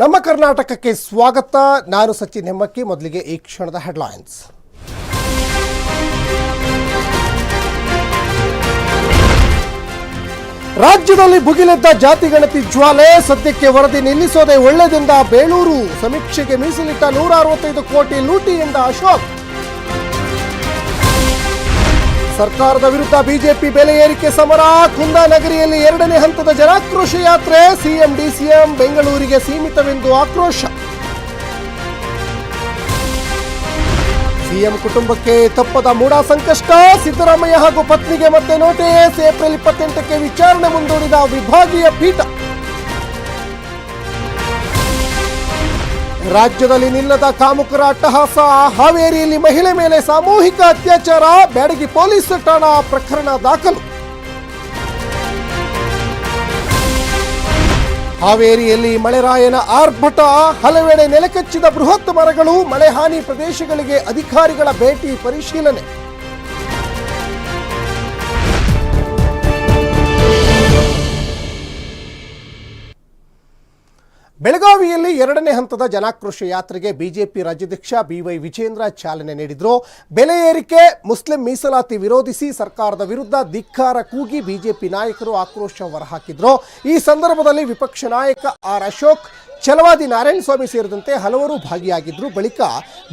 ನಮ್ಮ ಕರ್ನಾಟಕಕ್ಕೆ ಸ್ವಾಗತ. ನಾನು ಸಚಿನ್ ಹೆಮ್ಮಕ್ಕಿ, ಮೊದಲಿಗೆ ಈ ಕ್ಷಣದ ಹೆಡ್ಲೈನ್ಸ್. ರಾಜ್ಯದಲ್ಲಿ ಭುಗಿಲೆದ್ದ ಜಾತಿ ಗಣತಿ ಜ್ವಾಲೆ, ಸದ್ಯಕ್ಕೆ ವರದಿ ನಿಲ್ಲಿಸೋದೇ ಒಳ್ಳೆದಿಂದ. ಬೇಳೂರು ಸಮೀಕ್ಷೆಗೆ ಮೀಸಲಿಟ್ಟ ನೂರ ಅರವತ್ತೈದು ಕೋಟಿ ಲೂಟಿಯಿಂದ ಅಶೋಕ್. ಸರ್ಕಾರದ ವಿರುದ್ಧ ಬಿಜೆಪಿ ಬೆಲೆ ಏರಿಕೆ ಸಮರ. ಕುಂದಾನಗರಿಯಲ್ಲಿ ಎರಡನೇ ಹಂತದ ಜನಾಕ್ರೋಶ ಯಾತ್ರೆ. ಸಿಎಂ, ಡಿಸಿಎಂ ಬೆಂಗಳೂರಿಗೆ ಸೀಮಿತವೆಂದು ಆಕ್ರೋಶ. ಸಿಎಂ ಕುಟುಂಬಕ್ಕೆ ತಪ್ಪದ ಮೂಡ ಸಂಕಷ್ಟ. ಸಿದ್ದರಾಮಯ್ಯ ಹಾಗೂ ಪತ್ನಿಗೆ ಮತ್ತೆ ನೋಟಿಸ್ ಏಪ್ರಿಲ್ ಇಪ್ಪತ್ತೆಂಟಕ್ಕೆ ವಿಚಾರಣೆ ಮುಂದೂಡಿದ ವಿಭಾಗೀಯ ಪೀಠ. ರಾಜ್ಯದಲ್ಲಿ ನಿಲ್ಲದ ಕಾಮುಕರ ಅಟ್ಟಹಾಸ, ಹಾವೇರಿಯಲ್ಲಿ ಮಹಿಳೆ ಮೇಲೆ ಸಾಮೂಹಿಕ ಅತ್ಯಾಚಾರ, ಬ್ಯಾಡಗಿ ಪೊಲೀಸ್ ಠಾಣಾ ಪ್ರಕರಣ ದಾಖಲು. ಹಾವೇರಿಯಲ್ಲಿ ಮಳೆರಾಯನ ಆರ್ಭಟ, ಹಲವೆಡೆ ನೆಲಕಚ್ಚಿದ ಬೃಹತ್ ಮರಗಳು ಮಳೆ ಹಾನಿ ಪ್ರದೇಶಗಳಿಗೆ ಅಧಿಕಾರಿಗಳ ಭೇಟಿ ಪರಿಶೀಲನೆ. ಬೆಳಗಾವಿಯಲ್ಲಿ ಎರಡನೇ ಹಂತದ ಜನಾಕ್ರೋಶ ಯಾತ್ರೆಗೆ ಬಿಜೆಪಿ ರಾಜ್ಯಾಧ್ಯಕ್ಷ ಬಿವೈ ವಿಜೇಂದ್ರ ಚಾಲನೆ ನೀಡಿದ್ರು. ಬೆಲೆ ಏರಿಕೆ, ಮುಸ್ಲಿಂ ಮೀಸಲಾತಿ ವಿರೋಧಿಸಿ ಸರ್ಕಾರದ ವಿರುದ್ಧ ಧಿಕ್ಕಾರ ಕೂಗಿ ಬಿಜೆಪಿ ನಾಯಕರು ಆಕ್ರೋಶ ಹೊರಹಾಕಿದ್ರು. ಈ ಸಂದರ್ಭದಲ್ಲಿ ವಿಪಕ್ಷ ನಾಯಕ ಆರ್ ಅಶೋಕ್, ಛಲವಾದಿ ನಾರಾಯಣಸ್ವಾಮಿ ಸೇರಿದಂತೆ ಹಲವರು ಭಾಗಿಯಾಗಿದ್ರು. ಬಳಿಕ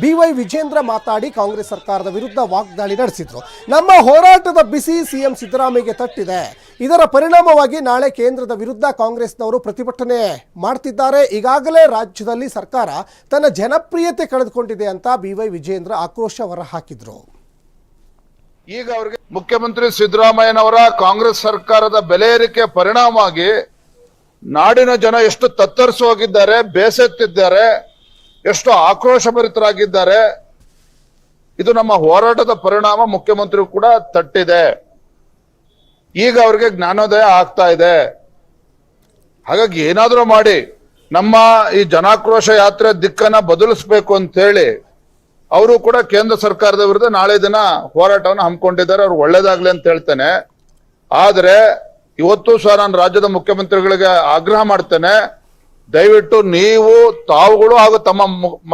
ಬಿವೈ ವಿಜೇಂದ್ರ ಮಾತಾಡಿ ಕಾಂಗ್ರೆಸ್ ಸರ್ಕಾರದ ವಿರುದ್ಧ ವಾಗ್ದಾಳಿ ನಡೆಸಿದ್ರು. ನಮ್ಮ ಹೋರಾಟದ ಬಿಸಿ ಸಿಎಂ ಸಿದ್ದರಾಮಯ್ಯಗೆ ತಟ್ಟಿದೆ. ಇದರ ಪರಿಣಾಮವಾಗಿ ನಾಳೆ ಕೇಂದ್ರದ ವಿರುದ್ಧ ಕಾಂಗ್ರೆಸ್ನವರು ಪ್ರತಿಭಟನೆ ಮಾಡ್ತಿದ್ದಾರೆ. ಈಗಾಗಲೇ ರಾಜ್ಯದಲ್ಲಿ ಸರ್ಕಾರ ತನ್ನ ಜನಪ್ರಿಯತೆ ಕಳೆದುಕೊಂಡಿದೆ ಅಂತ ಬಿವೈ ವಿಜೇಂದ್ರ ಆಕ್ರೋಶ ಹೊರಹಾಕಿದ್ರು. ಈಗ ಅವರಿಗೆ ಮುಖ್ಯಮಂತ್ರಿ ಸಿದ್ದರಾಮಯ್ಯನವರ ಕಾಂಗ್ರೆಸ್ ಸರ್ಕಾರದ ಬೆಲೆ ಏರಿಕೆ ಪರಿಣಾಮವಾಗಿ ನಾಡಿನ ಜನ ಎಷ್ಟು ತತ್ತರಿಸಿ ಹೋಗಿದ್ದಾರೆ, ಬೇಸತ್ತಿದ್ದಾರೆ, ಎಷ್ಟು ಆಕ್ರೋಶಭರಿತರಾಗಿದ್ದಾರೆ ಇದು ನಮ್ಮ ಹೋರಾಟದ ಪರಿಣಾಮ. ಮುಖ್ಯಮಂತ್ರಿ ಕೂಡ ತಟ್ಟಿದೆ. ಈಗ ಅವ್ರಿಗೆ ಜ್ಞಾನೋದಯ ಆಗ್ತಾ ಇದೆ. ಹಾಗಾಗಿ ಏನಾದರೂ ಮಾಡಿ, ನಮ್ಮ ಈ ಜನಾಕ್ರೋಶ ಯಾತ್ರೆ ದಿಕ್ಕನ್ನ ಬದಲಿಸ್ಬೇಕು ಅಂತ ಹೇಳಿ, ಅವರು ಕೂಡ ಕೇಂದ್ರ ಸರ್ಕಾರದ ವಿರುದ್ಧ ನಾಳೆ ದಿನ ಹೋರಾಟವನ್ನು ಹಮ್ಮಿಕೊಂಡಿದ್ದಾರೆ. ಅವ್ರು ಒಳ್ಳೇದಾಗ್ಲಿ ಅಂತ ಹೇಳ್ತೇನೆ. ಆದರೆ ಇವತ್ತು ಸಹ ನಾನು ರಾಜ್ಯದ ಮುಖ್ಯಮಂತ್ರಿಗಳಿಗೆ ಆಗ್ರಹ ಮಾಡ್ತೇನೆ. ದಯವಿಟ್ಟು ನೀವು, ತಾವುಗಳು ಹಾಗೂ ತಮ್ಮ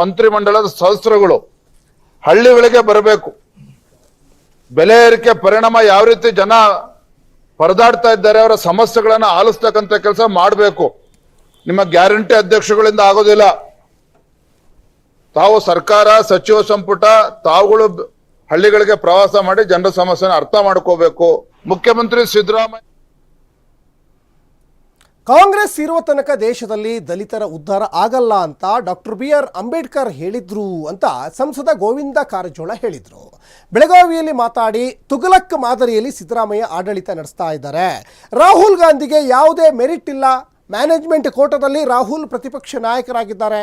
ಮಂತ್ರಿಮಂಡಲದ ಸದಸ್ಯರುಗಳು ಹಳ್ಳಿಗಳಿಗೆ ಬರಬೇಕು. ಬೆಲೆ ಏರಿಕೆ ಪರಿಣಾಮ ಯಾವ ರೀತಿ ಜನ ಪರದಾಡ್ತಾ ಇದ್ದಾರೆ, ಅವರ ಸಮಸ್ಯೆಗಳನ್ನ ಆಲಿಸ್ತಕ್ಕಂಥ ಕೆಲಸ ಮಾಡಬೇಕು. ನಿಮ್ಮ ಗ್ಯಾರಂಟಿ ಅಧ್ಯಕ್ಷಗಳಿಂದ ಆಗೋದಿಲ್ಲ. ತಾವು ಸರ್ಕಾರ, ಸಚಿವ ಸಂಪುಟ, ತಾವುಗಳು ಹಳ್ಳಿಗಳಿಗೆ ಪ್ರವಾಸ ಮಾಡಿ ಜನರ ಸಮಸ್ಯೆನ ಅರ್ಥ ಮಾಡ್ಕೋಬೇಕು. ಮುಖ್ಯಮಂತ್ರಿ ಸಿದ್ದರಾಮಯ್ಯ ಕಾಂಗ್ರೆಸ್ ಇರುವ ತನಕ ದೇಶದಲ್ಲಿ ದಲಿತರ ಉದ್ಧಾರ ಆಗಲ್ಲ ಅಂತ ಡಾಕ್ಟರ್ ಬಿ ಆರ್ ಅಂಬೇಡ್ಕರ್ ಹೇಳಿದ್ರು ಅಂತ ಸಂಸದ ಗೋವಿಂದ ಕಾರಜೋಳ ಹೇಳಿದ್ರು. ಬೆಳಗಾವಿಯಲ್ಲಿ ಮಾತಾಡಿ ತುಗಲಕ್ ಮಾದರಿಯಲ್ಲಿ ಸಿದ್ದರಾಮಯ್ಯ ಆಡಳಿತ ನಡೆಸ್ತಾ ಇದ್ದಾರೆ. ರಾಹುಲ್ ಗಾಂಧಿಗೆ ಯಾವುದೇ ಮೆರಿಟ್ ಇಲ್ಲ. ಮ್ಯಾನೇಜ್ಮೆಂಟ್ ಕೋಟದಲ್ಲಿ ರಾಹುಲ್ ಪ್ರತಿಪಕ್ಷ ನಾಯಕರಾಗಿದ್ದಾರೆ.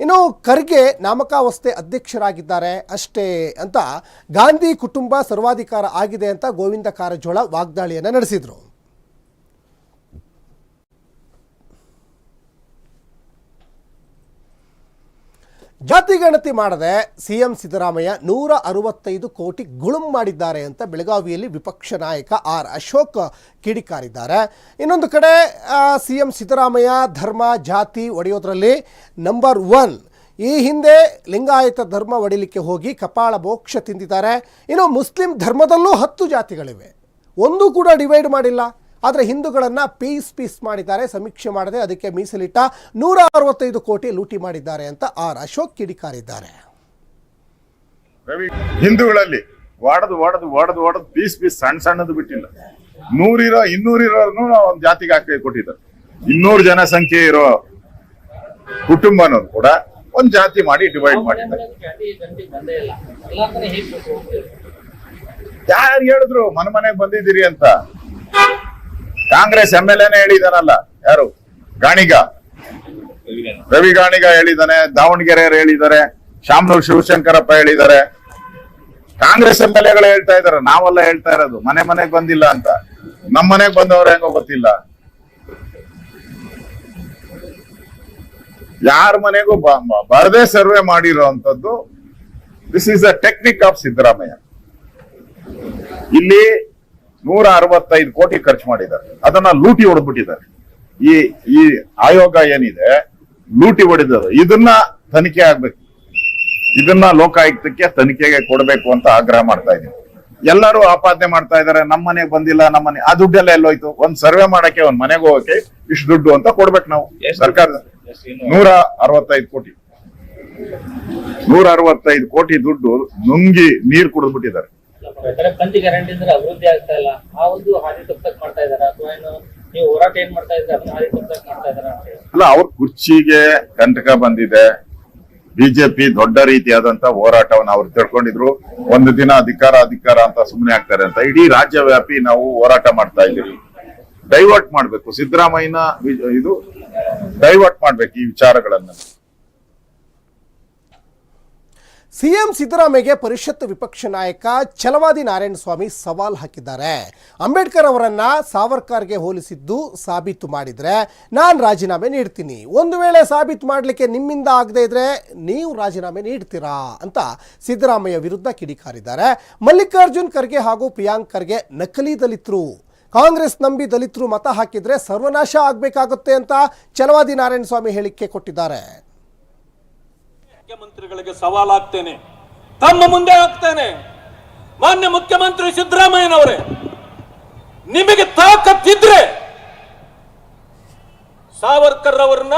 ಇನ್ನು ಖರ್ಗೆ ನಾಮಕಾವಸ್ಥೆ ಅಧ್ಯಕ್ಷರಾಗಿದ್ದಾರೆ ಅಷ್ಟೇ ಅಂತ ಗಾಂಧಿ ಕುಟುಂಬ ಸರ್ವಾಧಿಕಾರ ಆಗಿದೆ ಅಂತ ಗೋವಿಂದ ಕಾರಜೋಳ ವಾಗ್ದಾಳಿಯನ್ನು ನಡೆಸಿದರು. ಜಾತಿ ಗಣತಿ ಮಾಡದೆ ಸಿಎಂ ಸಿದ್ದರಾಮಯ್ಯ ನೂರ ಅರವತ್ತೈದು ಕೋಟಿ ಗುಳುಂ ಮಾಡಿದ್ದಾರೆ ಅಂತ ಬೆಳಗಾವಿಯಲ್ಲಿ ವಿಪಕ್ಷ ನಾಯಕ ಆರ್ ಅಶೋಕ್ ಕಿಡಿಕಾರಿದ್ದಾರೆ. ಇನ್ನೊಂದು ಕಡೆ ಸಿಎಂ ಸಿದ್ದರಾಮಯ್ಯ ಧರ್ಮ, ಜಾತಿ ಒಡೆಯೋದ್ರಲ್ಲಿ ನಂಬರ್ ಒನ್. ಈ ಹಿಂದೆ ಲಿಂಗಾಯತ ಧರ್ಮ ಒಡಿಲಿಕ್ಕೆ ಹೋಗಿ ಕಪಾಳ ಮೋಕ್ಷ ತಿಂದಿದ್ದಾರೆ. ಇನ್ನು ಮುಸ್ಲಿಂ ಧರ್ಮದಲ್ಲೂ ಹತ್ತು ಜಾತಿಗಳಿವೆ. ಒಂದು ಕೂಡ ಡಿವೈಡ್ ಮಾಡಿಲ್ಲ. ಆದರೆ ಹಿಂದೂಗಳನ್ನು ಪೀಸ್ ಪೀಸ್ ಮಾಡಿದ್ದಾರೆ, ಸಮೀಕ್ಷೆ ಮಾಡದೆ ಅದಕ್ಕೆ ಮೀಸಲಿಟ್ಟ ನೂರ ಅರವತ್ತೈದು ಕೋಟಿ ಲೂಟಿ ಮಾಡಿದ್ದಾರೆ ಅಂತ ಆರ್ ಅಶೋಕ್ ಕಿಡಿಕಾರಿದ್ದಾರೆ. ಹಿಂದೂಗಳಲ್ಲಿ ಒಡದು ಒಡದು ಒಡದು ಒಡದು ಪೀಸ್ ಪೀಸ್ ಸಣ್ಣ ಸಣ್ಣದು ಬಿಟ್ಟಿಲ್ಲ. ನೂರಿರೋ ಇನ್ನೂರಿರೋರ್ನು ಒಂದು ಜಾತಿಗೆ ಹಾಕಿ ಕೊಟ್ಟಿದ್ದಾರೆ. ಇನ್ನೂರು ಜನಸಂಖ್ಯೆ ಇರೋ ಕುಟುಂಬನೂ ಕೂಡ ಒಂದು ಜಾತಿ ಮಾಡಿ ಡಿವೈಡ್ ಮಾಡಿದ್ದಾರೆ. ಯಾರು ಹೇಳಿದ್ರು, ಮನೆ ಮನೆಗೆ ಬಂದಿದ್ದೀರಿ ಅಂತ? ಕಾಂಗ್ರೆಸ್ ಎಂ ಎಲ್ ಎನೇ ಹೇಳಿದಾನಲ್ಲ, ಯಾರು? ಗಾಣಿಗ. ರವಿ ಗಾಣಿಗ ಹೇಳಿದಾನೆ, ದಾವಣಗೆರೆಯವರು ಹೇಳಿದ್ದಾರೆ ಶಾಮನೂರ್ ಶಿವಶಂಕರಪ್ಪ ಹೇಳಿದ್ದಾರೆ ಕಾಂಗ್ರೆಸ್ ಎಂ ಎಲ್ ಎಗಳು ಹೇಳ್ತಾ ಇದಾರೆ, ನಾವೆಲ್ಲ ಹೇಳ್ತಾ ಇರೋದು, ಮನೆ ಮನೆಗ್ ಬಂದಿಲ್ಲ ಅಂತ. ನಮ್ಮ ಮನೆಗ್ ಬಂದವ್ರು ಹೆಂಗೋ ಗೊತ್ತಿಲ್ಲ. ಯಾರ ಮನೆಗೂ ಬರದೇ ಸರ್ವೆ ಮಾಡಿರುವಂತದ್ದು this is a technique of Siddaramaiah. ಇಲ್ಲಿ ನೂರ ಅರವತ್ತೈದು ಕೋಟಿ ಖರ್ಚು ಮಾಡಿದ್ದಾರೆ. ಅದನ್ನ ಲೂಟಿ ಹೊಡೆದ್ಬಿಟ್ಟಿದ್ದಾರೆ. ಈ ಈ ಆಯೋಗ ಏನಿದೆ ಲೂಟಿ ಹೊಡೆದರು ಇದನ್ನ ತನಿಖೆ ಆಗ್ಬೇಕು. ಇದನ್ನ ಲೋಕಾಯುಕ್ತಕ್ಕೆ ತನಿಖೆಗೆ ಕೊಡಬೇಕು ಅಂತ ಆಗ್ರಹ ಮಾಡ್ತಾ ಇದ್ದೀನಿ. ಎಲ್ಲರೂ ಆಪಾದನೆ ಮಾಡ್ತಾ ಇದಾರೆ ನಮ್ಮ ಮನೆಗೆ ಬಂದಿಲ್ಲ ನಮ್ಮ ಮನೆ ಆ ದುಡ್ಡೆಲ್ಲ ಎಲ್ಲೋಯ್ತು. ಒಂದ್ ಸರ್ವೆ ಮಾಡಕ್ಕೆ ಒಂದ್ ಮನೆಗೆ ಹೋಗಕ್ಕೆ ಇಷ್ಟು ದುಡ್ಡು ಅಂತ ಕೊಡ್ಬೇಕು ನಾವು. ಸರ್ಕಾರ ನೂರ ಅರವತ್ತೈದು ಕೋಟಿ. ನೂರ ಅರವತ್ತೈದು ಕೋಟಿ ದುಡ್ಡು ನುಂಗಿ ನೀರ್ ಕುಡಿದ್ಬಿಟ್ಟಿದ್ದಾರೆ. ಯಾಕಂದ್ರೆ ಪಂಚ ಗ್ಯಾರಂಟಿ ಅಂದ್ರೆ ಅಭಿವೃದ್ಧಿ ಆಗ್ತಾ ಇಲ್ಲ. ಆ ಒಂದು ಹಾದಿ ತಪ್ಪಕ್ ಮಾಡ್ತಾ ಇದಾರೆ. ಅಥವಾ ಏನು, ನೀವು ಹೋರಾಟ ಏನ್ ಮಾಡ್ತಾ ಇದ್ರೆ ಅದನ್ನ ಹಾದಿ ತಪ್ಪಕ್ ಮಾಡ್ತಾ ಇದಾರೆ ಅಲ್ಲ, ಅವ್ರ ಕುರ್ಚಿಗೆ ಕಂಟಕ ಬಂದಿದೆ. ಬಿಜೆಪಿ ದೊಡ್ಡ ರೀತಿಯಾದಂತ ಹೋರಾಟವನ್ನು ಅವ್ರು ತಿಳ್ಕೊಂಡಿದ್ರು. ಒಂದು ದಿನ ಅಧಿಕಾರ ಅಧಿಕಾರ ಅಂತ ಸುಮ್ಮನೆ ಆಗ್ತಾರೆ ಅಂತ. ಇಡೀ ರಾಜ್ಯವ್ಯಾಪಿ ನಾವು ಹೋರಾಟ ಮಾಡ್ತಾ ಇದ್ದೀವಿ. ಡೈವರ್ಟ್ ಮಾಡ್ಬೇಕು. ಸಿದ್ದರಾಮಯ್ಯನ ಇದು ಡೈವರ್ಟ್ ಮಾಡ್ಬೇಕು ಈ ವಿಚಾರಗಳನ್ನ. ಸಿಎಂ ಸಿದ್ದರಾಮಯ್ಯಗೆ ಪರಿಷತ್ ವಿಪಕ್ಷ ನಾಯಕ ಛಲವಾದಿ ನಾರಾಯಣಸ್ವಾಮಿ ಸವಾಲ್ ಹಾಕಿದ್ದಾರೆ. ಅಂಬೇಡ್ಕರ್ ಅವರನ್ನ ಸಾವರ್ಕರ್ಗೆ ಹೋಲಿಸಿದ್ದು ಸಾಬೀತು ಮಾಡಿದರೆ ನಾನು ರಾಜೀನಾಮೆ ನೀಡ್ತೀನಿ. ಒಂದು ವೇಳೆ ಸಾಬೀತು ಮಾಡಲಿಕ್ಕೆ ನಿಮ್ಮಿಂದ ಆಗದೇ ಇದ್ರೆ ನೀವು ರಾಜೀನಾಮೆ ನೀಡ್ತೀರಾ ಅಂತ ಸಿದ್ದರಾಮಯ್ಯ ವಿರುದ್ಧ ಕಿಡಿಕಾರಿದ್ದಾರೆ. ಮಲ್ಲಿಕಾರ್ಜುನ್ ಖರ್ಗೆ ಹಾಗೂ ಪ್ರಿಯಾಂಕ್ ಖರ್ಗೆ ನಕಲಿ ದಲಿತರು. ಕಾಂಗ್ರೆಸ್ ನಂಬಿ ದಲಿತರು ಮತ ಹಾಕಿದ್ರೆ ಸರ್ವನಾಶ ಆಗಬೇಕಾಗುತ್ತೆ ಅಂತ ಛಲವಾದಿ ನಾರಾಯಣಸ್ವಾಮಿ ಹೇಳಿಕೆ ಕೊಟ್ಟಿದ್ದಾರೆ. ಮುಖ್ಯಮಂತ್ರಿಗಳಿಗೆ ಸವಾಲಾಗ್ತೇನೆ. ತಮ್ಮ ಮುಂದೆ ಹಾಕ್ತೇನೆ ಮಾನ್ಯ ಮುಖ್ಯಮಂತ್ರಿ ಸಿದ್ದರಾಮಯ್ಯನವರೇ, ನಿಮಗೆ ತಾಕತ್ತಿದ್ರೆ ಸಾವರ್ಕರ್ ಅವರನ್ನ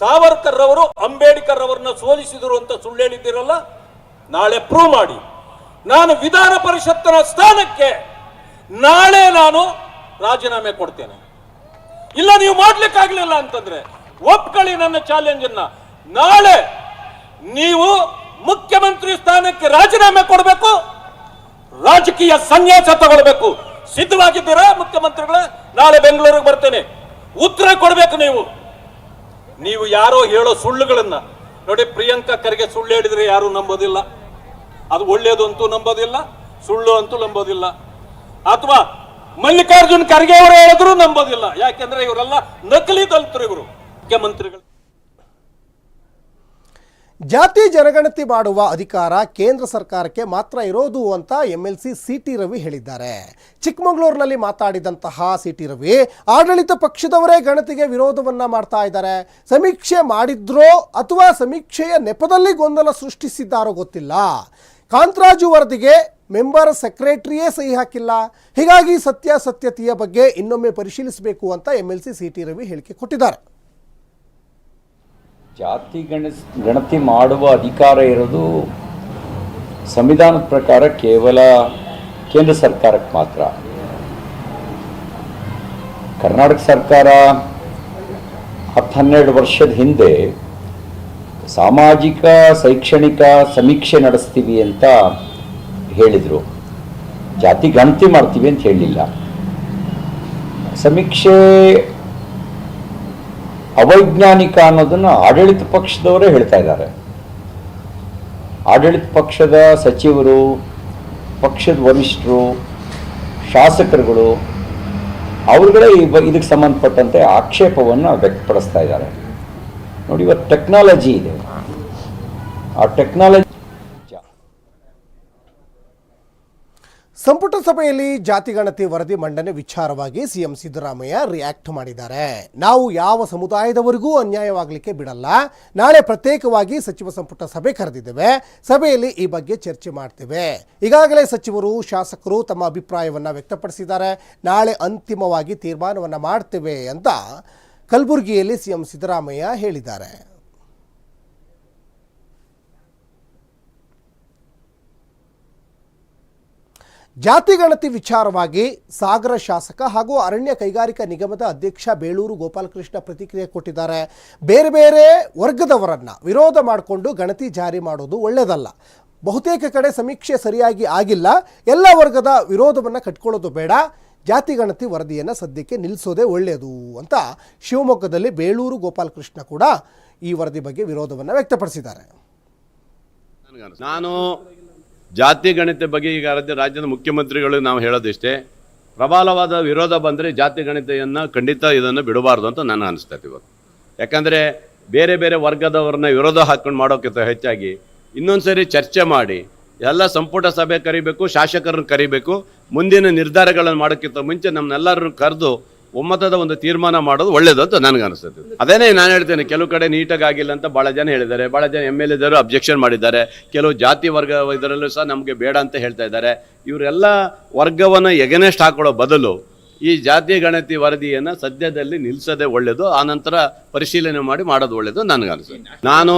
ಸಾವರ್ಕರ್ ಅವರು ಅಂಬೇಡ್ಕರ್ ಅವರನ್ನ ಸೋಲಿಸಿದರು ಅಂತ ಸುಳ್ಳು ಹೇಳಿದ್ದೀರಲ್ಲ, ನಾಳೆ ಪ್ರೂವ್ ಮಾಡಿ. ನಾನು ವಿಧಾನ ಪರಿಷತ್ತಿನ ಸ್ಥಾನಕ್ಕೆ ನಾಳೆ ನಾನು ರಾಜೀನಾಮೆ ಕೊಡ್ತೇನೆ. ಇಲ್ಲ, ನೀವು ಮಾಡ್ಲಿಕ್ಕಾಗ್ಲಿಲ್ಲ ಅಂತಂದ್ರೆ, ಒಪ್ಕೊಳ್ಳಿ ನನ್ನ ಚಾಲೆಂಜ್ ಅನ್ನ. ನಾಳೆ ನೀವು ಮುಖ್ಯಮಂತ್ರಿ ಸ್ಥಾನಕ್ಕೆ ರಾಜೀನಾಮೆ ಕೊಡಬೇಕು, ರಾಜಕೀಯ ಸನ್ಯಾಸ ತಗೊಳ್ಬೇಕು. ಸಿದ್ಧವಾಗಿದ್ದೀರಾ ಮುಖ್ಯಮಂತ್ರಿಗಳ? ನಾಳೆ ಬೆಂಗಳೂರಿಗೆ ಬರ್ತೇನೆ. ಉತ್ತರ ಕೊಡಬೇಕು ನೀವು. ನೀವು ಯಾರೋ ಹೇಳೋ ಸುಳ್ಳುಗಳನ್ನ. ನೋಡಿ, ಪ್ರಿಯಾಂಕಾ ಖರ್ಗೆ ಸುಳ್ಳು ಹೇಳಿದ್ರೆ ಯಾರು ನಂಬೋದಿಲ್ಲ. ಅದು ಒಳ್ಳೇದು ಅಂತೂ ನಂಬೋದಿಲ್ಲ, ಸುಳ್ಳು ಅಂತೂ ನಂಬೋದಿಲ್ಲ. ಅಥವಾ ಮಲ್ಲಿಕಾರ್ಜುನ್ ಖರ್ಗೆ ಅವರು ಹೇಳಿದ್ರು ನಂಬೋದಿಲ್ಲ. ಯಾಕೆಂದ್ರೆ ಇವರೆಲ್ಲ ನಕಲಿ ದಲಿತರು ಇವರು, ಮುಖ್ಯಮಂತ್ರಿಗಳು. ಜಾತಿ ಜನಗಣತಿ ಮಾಡುವ ಅಧಿಕಾರ ಕೇಂದ್ರ ಸರ್ಕಾರಕ್ಕೆ ಮಾತ್ರ ಇರೋದು ಅಂತ M L C C T Ravi ಹೇಳಿದ್ದಾರೆ. ಚಿಕ್ಕಮಗಳೂರಿನಲ್ಲಿ ಮಾತಾಡಿದಂತಹ ಸಿ ಟಿ ರವಿ, ಆಡಳಿತ ಪಕ್ಷದವರೇ ಗಣತಿಗೆ ವಿರೋಧವನ್ನ ಮಾಡ್ತಾ ಇದ್ದಾರೆ. ಸಮೀಕ್ಷೆ ಮಾಡಿದ್ರೋ ಅಥವಾ ಸಮೀಕ್ಷೆಯ ನೆಪದಲ್ಲಿ ಗೊಂದಲ ಸೃಷ್ಟಿಸಿದ್ದಾರೋ ಗೊತ್ತಿಲ್ಲ. ಕಾಂತರಾಜು ವರದಿಗೆ ಮೆಂಬರ್ ಸೆಕ್ರೆಟರಿಯೇ ಸಹಿ ಹಾಕಿಲ್ಲ. ಹೀಗಾಗಿ ಸತ್ಯಾಸತ್ಯತೆಯ ಬಗ್ಗೆ ಇನ್ನೊಮ್ಮೆ ಪರಿಶೀಲಿಸಬೇಕು ಅಂತ M L C T Ravi ಹೇಳಿಕೆ ಕೊಟ್ಟಿದ್ದಾರೆ. ಜಾತಿ ಗಣಸ್, ಗಣತಿ ಮಾಡುವ ಅಧಿಕಾರ ಇರೋದು ಸಂವಿಧಾನದ ಪ್ರಕಾರ ಕೇವಲ ಕೇಂದ್ರ ಸರ್ಕಾರಕ್ಕೆ ಮಾತ್ರ. ಕರ್ನಾಟಕ ಸರ್ಕಾರ ಹತ್ತು ಹನ್ನೆರಡು ವರ್ಷದ ಹಿಂದೆ ಸಾಮಾಜಿಕ, ಶೈಕ್ಷಣಿಕ ಸಮೀಕ್ಷೆ ನಡೆಸ್ತೀವಿ ಅಂತ ಹೇಳಿದರು. ಜಾತಿ ಗಣತಿ ಮಾಡ್ತೀವಿ ಅಂತ ಹೇಳಲಿಲ್ಲ ಸಮೀಕ್ಷೆ ಅವೈಜ್ಞಾನಿಕ ಅನ್ನೋದನ್ನು ಆಡಳಿತ ಪಕ್ಷದವರೇ ಹೇಳ್ತಾ ಇದ್ದಾರೆ. ಆಡಳಿತ ಪಕ್ಷದ ಸಚಿವರು, ಪಕ್ಷದ ವರಿಷ್ಠರು, ಶಾಸಕರುಗಳು, ಅವ್ರುಗಳೇ ಈ ಬ- ಇದಕ್ಕೆ ಸಂಬಂಧಪಟ್ಟಂತೆ ಆಕ್ಷೇಪವನ್ನು ವ್ಯಕ್ತಪಡಿಸ್ತಾ ಇದ್ದಾರೆ. ನೋಡಿ, ಇವತ್ತು ಟೆಕ್ನಾಲಜಿ ಇದೆ. ಆ ಟೆಕ್ನಾಲಜಿ ಸಂಪುಟ ಸಭೆಯಲ್ಲಿ ಜಾತಿಗಣತಿ ವರದಿ ಮಂಡನೆ ವಿಚಾರವಾಗಿ ಸಿಎಂ ಸಿದ್ದರಾಮಯ್ಯ ರಿಯಾಕ್ಟ್ ಮಾಡಿದ್ದಾರೆ. ನಾವು ಯಾವ ಸಮುದಾಯದವರಿಗೂ ಅನ್ಯಾಯವಾಗಲಿಕ್ಕೆ ಬಿಡಲ್ಲ. ನಾಳೆ ಪ್ರತ್ಯೇಕವಾಗಿ ಸಚಿವ ಸಂಪುಟ ಸಭೆ ಕರೆದಿದ್ದೇವೆ. ಸಭೆಯಲ್ಲಿ ಈ ಬಗ್ಗೆ ಚರ್ಚೆ ಮಾಡ್ತೇವೆ. ಈಗಾಗಲೇ ಸಚಿವರು, ಶಾಸಕರು ತಮ್ಮ ಅಭಿಪ್ರಾಯವನ್ನು ವ್ಯಕ್ತಪಡಿಸಿದ್ದಾರೆ. ನಾಳೆ ಅಂತಿಮವಾಗಿ ತೀರ್ಮಾನವನ್ನು ಮಾಡ್ತೇವೆ ಅಂತ ಕಲಬುರಗಿಯಲ್ಲಿ ಸಿಎಂ ಸಿದ್ದರಾಮಯ್ಯ ಹೇಳಿದ್ದಾರೆ. ಜಾತಿ ಗಣತಿ ವಿಚಾರವಾಗಿ ಸಾಗರ ಶಾಸಕ ಹಾಗೂ ಅರಣ್ಯ ಕೈಗಾರಿಕಾ ನಿಗಮದ ಅಧ್ಯಕ್ಷ ಬೇಳೂರು ಗೋಪಾಲಕೃಷ್ಣ ಪ್ರತಿಕ್ರಿಯೆ ಕೊಟ್ಟಿದ್ದಾರೆ. ಬೇರೆ ಬೇರೆ ವರ್ಗದವರನ್ನು ವಿರೋಧ ಮಾಡಿಕೊಂಡು ಗಣತಿ ಜಾರಿ ಮಾಡೋದು ಒಳ್ಳೆಯದಲ್ಲ ಬಹುತೇಕ ಕಡೆ ಸಮೀಕ್ಷೆ ಸರಿಯಾಗಿ ಆಗಿಲ್ಲ. ಎಲ್ಲ ವರ್ಗದ ವಿರೋಧವನ್ನು ಕಟ್ಕೊಳ್ಳೋದು ಬೇಡ. ಜಾತಿ ಗಣತಿ ವರದಿಯನ್ನು ಸದ್ಯಕ್ಕೆ ನಿಲ್ಲಿಸೋದೇ ಒಳ್ಳೆಯದು ಅಂತ ಶಿವಮೊಗ್ಗದಲ್ಲಿ ಬೇಳೂರು ಗೋಪಾಲಕೃಷ್ಣ ಕೂಡ ಈ ವರದಿ ಬಗ್ಗೆ ವಿರೋಧವನ್ನು ವ್ಯಕ್ತಪಡಿಸಿದ್ದಾರೆ. ನಾನು ಜಾತಿ ಗಣಿತ ಬಗ್ಗೆ ಈಗ ರಾಜ್ಯ ರಾಜ್ಯದ ಮುಖ್ಯಮಂತ್ರಿಗಳು ನಾವು ಹೇಳೋದಿಷ್ಟೇ, ಪ್ರಬಲವಾದ ವಿರೋಧ ಬಂದರೆ ಜಾತಿ ಗಣಿತೆಯನ್ನು ಖಂಡಿತ ಇದನ್ನು ಬಿಡಬಾರ್ದು ಅಂತ ನಾನು ಅನಿಸ್ತೈತೆ ಇವತ್ತು ಯಾಕಂದರೆ ಬೇರೆ ಬೇರೆ ವರ್ಗದವ್ರನ್ನ ವಿರೋಧ ಹಾಕ್ಕೊಂಡು ಮಾಡೋಕ್ಕಿಂತ ಹೆಚ್ಚಾಗಿ ಇನ್ನೊಂದು ಸರಿ ಚರ್ಚೆ ಮಾಡಿ, ಎಲ್ಲ ಸಂಪುಟ ಸಭೆ ಕರಿಬೇಕು, ಶಾಸಕರನ್ನು ಕರಿಬೇಕು, ಮುಂದಿನ ನಿರ್ಧಾರಗಳನ್ನು ಮಾಡೋಕ್ಕಿಂತ ಮುಂಚೆ ನಮ್ಮನ್ನೆಲ್ಲರನ್ನು ಕರೆದು ಒಮ್ಮತದ ಒಂದು ತೀರ್ಮಾನ ಮಾಡೋದು ಒಳ್ಳೇದು ಅಂತ ನನಗೆ ಅನಿಸ್ತದೆ. ಅದೇನೇ ನಾನು ಹೇಳ್ತೇನೆ, ಕೆಲವು ಕಡೆ ನೀಟಾಗಿ ಆಗಿಲ್ಲ ಅಂತ ಭಾಳ ಜನ ಹೇಳಿದ್ದಾರೆ ಭಾಳ ಜನ ಎಂ ಎಲ್ ಎದರು ಅಬ್ಜೆಕ್ಷನ್ ಮಾಡಿದ್ದಾರೆ, ಕೆಲವು ಜಾತಿ ವರ್ಗ ಇದರಲ್ಲೂ ಸಹ ನಮಗೆ ಬೇಡ ಅಂತ ಹೇಳ್ತಾ ಇದ್ದಾರೆ. ಇವರೆಲ್ಲ ವರ್ಗವನ್ನು ಎಗನೆಸ್ಟ್ ಹಾಕೊಳ್ಳೋ ಬದಲು ಈ ಜಾತಿ ಗಣತಿ ವರದಿಯನ್ನು ಸದ್ಯದಲ್ಲಿ ನಿಲ್ಲಿಸೋದೇ ಒಳ್ಳೆಯದು ಆನಂತರ ಪರಿಶೀಲನೆ ಮಾಡಿ ಮಾಡೋದು ಒಳ್ಳೆಯದು ಅನಿಸುತ್ತೆ ನಾನು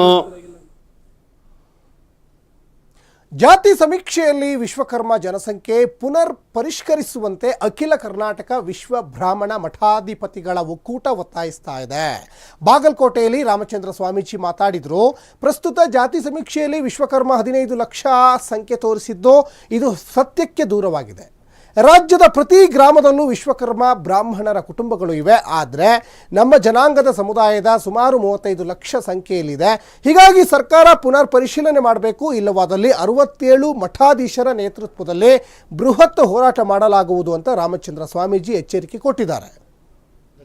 ಜಾತಿ ಸಮೀಕ್ಷೆಯಲ್ಲಿ ವಿಶ್ವಕರ್ಮ ಜನಸಂಖ್ಯೆ ಪುನರ್ ಪರಿಷ್ಕರಿಸುವಂತೆ ಅಖಿಲ ಕರ್ನಾಟಕ ವಿಶ್ವ ಬ್ರಾಹ್ಮಣ ಮಠಾಧಿಪತಿಗಳ ಒಕ್ಕೂಟ ಒತ್ತಾಯಿಸ್ತಾ ಇದೆ. ಬಾಗಲಕೋಟೆಯಲ್ಲಿ ರಾಮಚಂದ್ರ ಸ್ವಾಮೀಜಿ ಮಾತಾಡಿದರು, ಪ್ರಸ್ತುತ ಜಾತಿ ಸಮೀಕ್ಷೆಯಲ್ಲಿ ವಿಶ್ವಕರ್ಮ ಹದಿನೈದು ಲಕ್ಷ ಸಂಖ್ಯೆ ತೋರಿಸಿದ್ದು, ಇದು ಸತ್ಯಕ್ಕೆ ದೂರವಾಗಿದೆ. ರಾಜ್ಯದ ಪ್ರತಿ ಗ್ರಾಮದಲ್ಲೂ ವಿಶ್ವಕರ್ಮ ಬ್ರಾಹ್ಮಣರ ಕುಟುಂಬಗಳು ಇವೆ. ಆದರೆ ನಮ್ಮ ಜನಾಂಗದ ಸಮುದಾಯದ ಸುಮಾರು ಮೂವತ್ತೈದು ಲಕ್ಷ ಸಂಖ್ಯೆಯಲ್ಲಿದೆ. ಹೀಗಾಗಿ ಸರ್ಕಾರ ಪುನರ್ ಪರಿಶೀಲನೆ ಮಾಡಬೇಕು. ಇಲ್ಲವಾದಲ್ಲಿ ಅರವತ್ತೇಳು ಮಠಾಧೀಶರ ನೇತೃತ್ವದಲ್ಲಿ ಬೃಹತ್ ಹೋರಾಟ ಮಾಡಲಾಗುವುದು ಅಂತ ರಾಮಚಂದ್ರ ಸ್ವಾಮೀಜಿ ಎಚ್ಚರಿಕೆ ಕೊಟ್ಟಿದ್ದಾರೆ.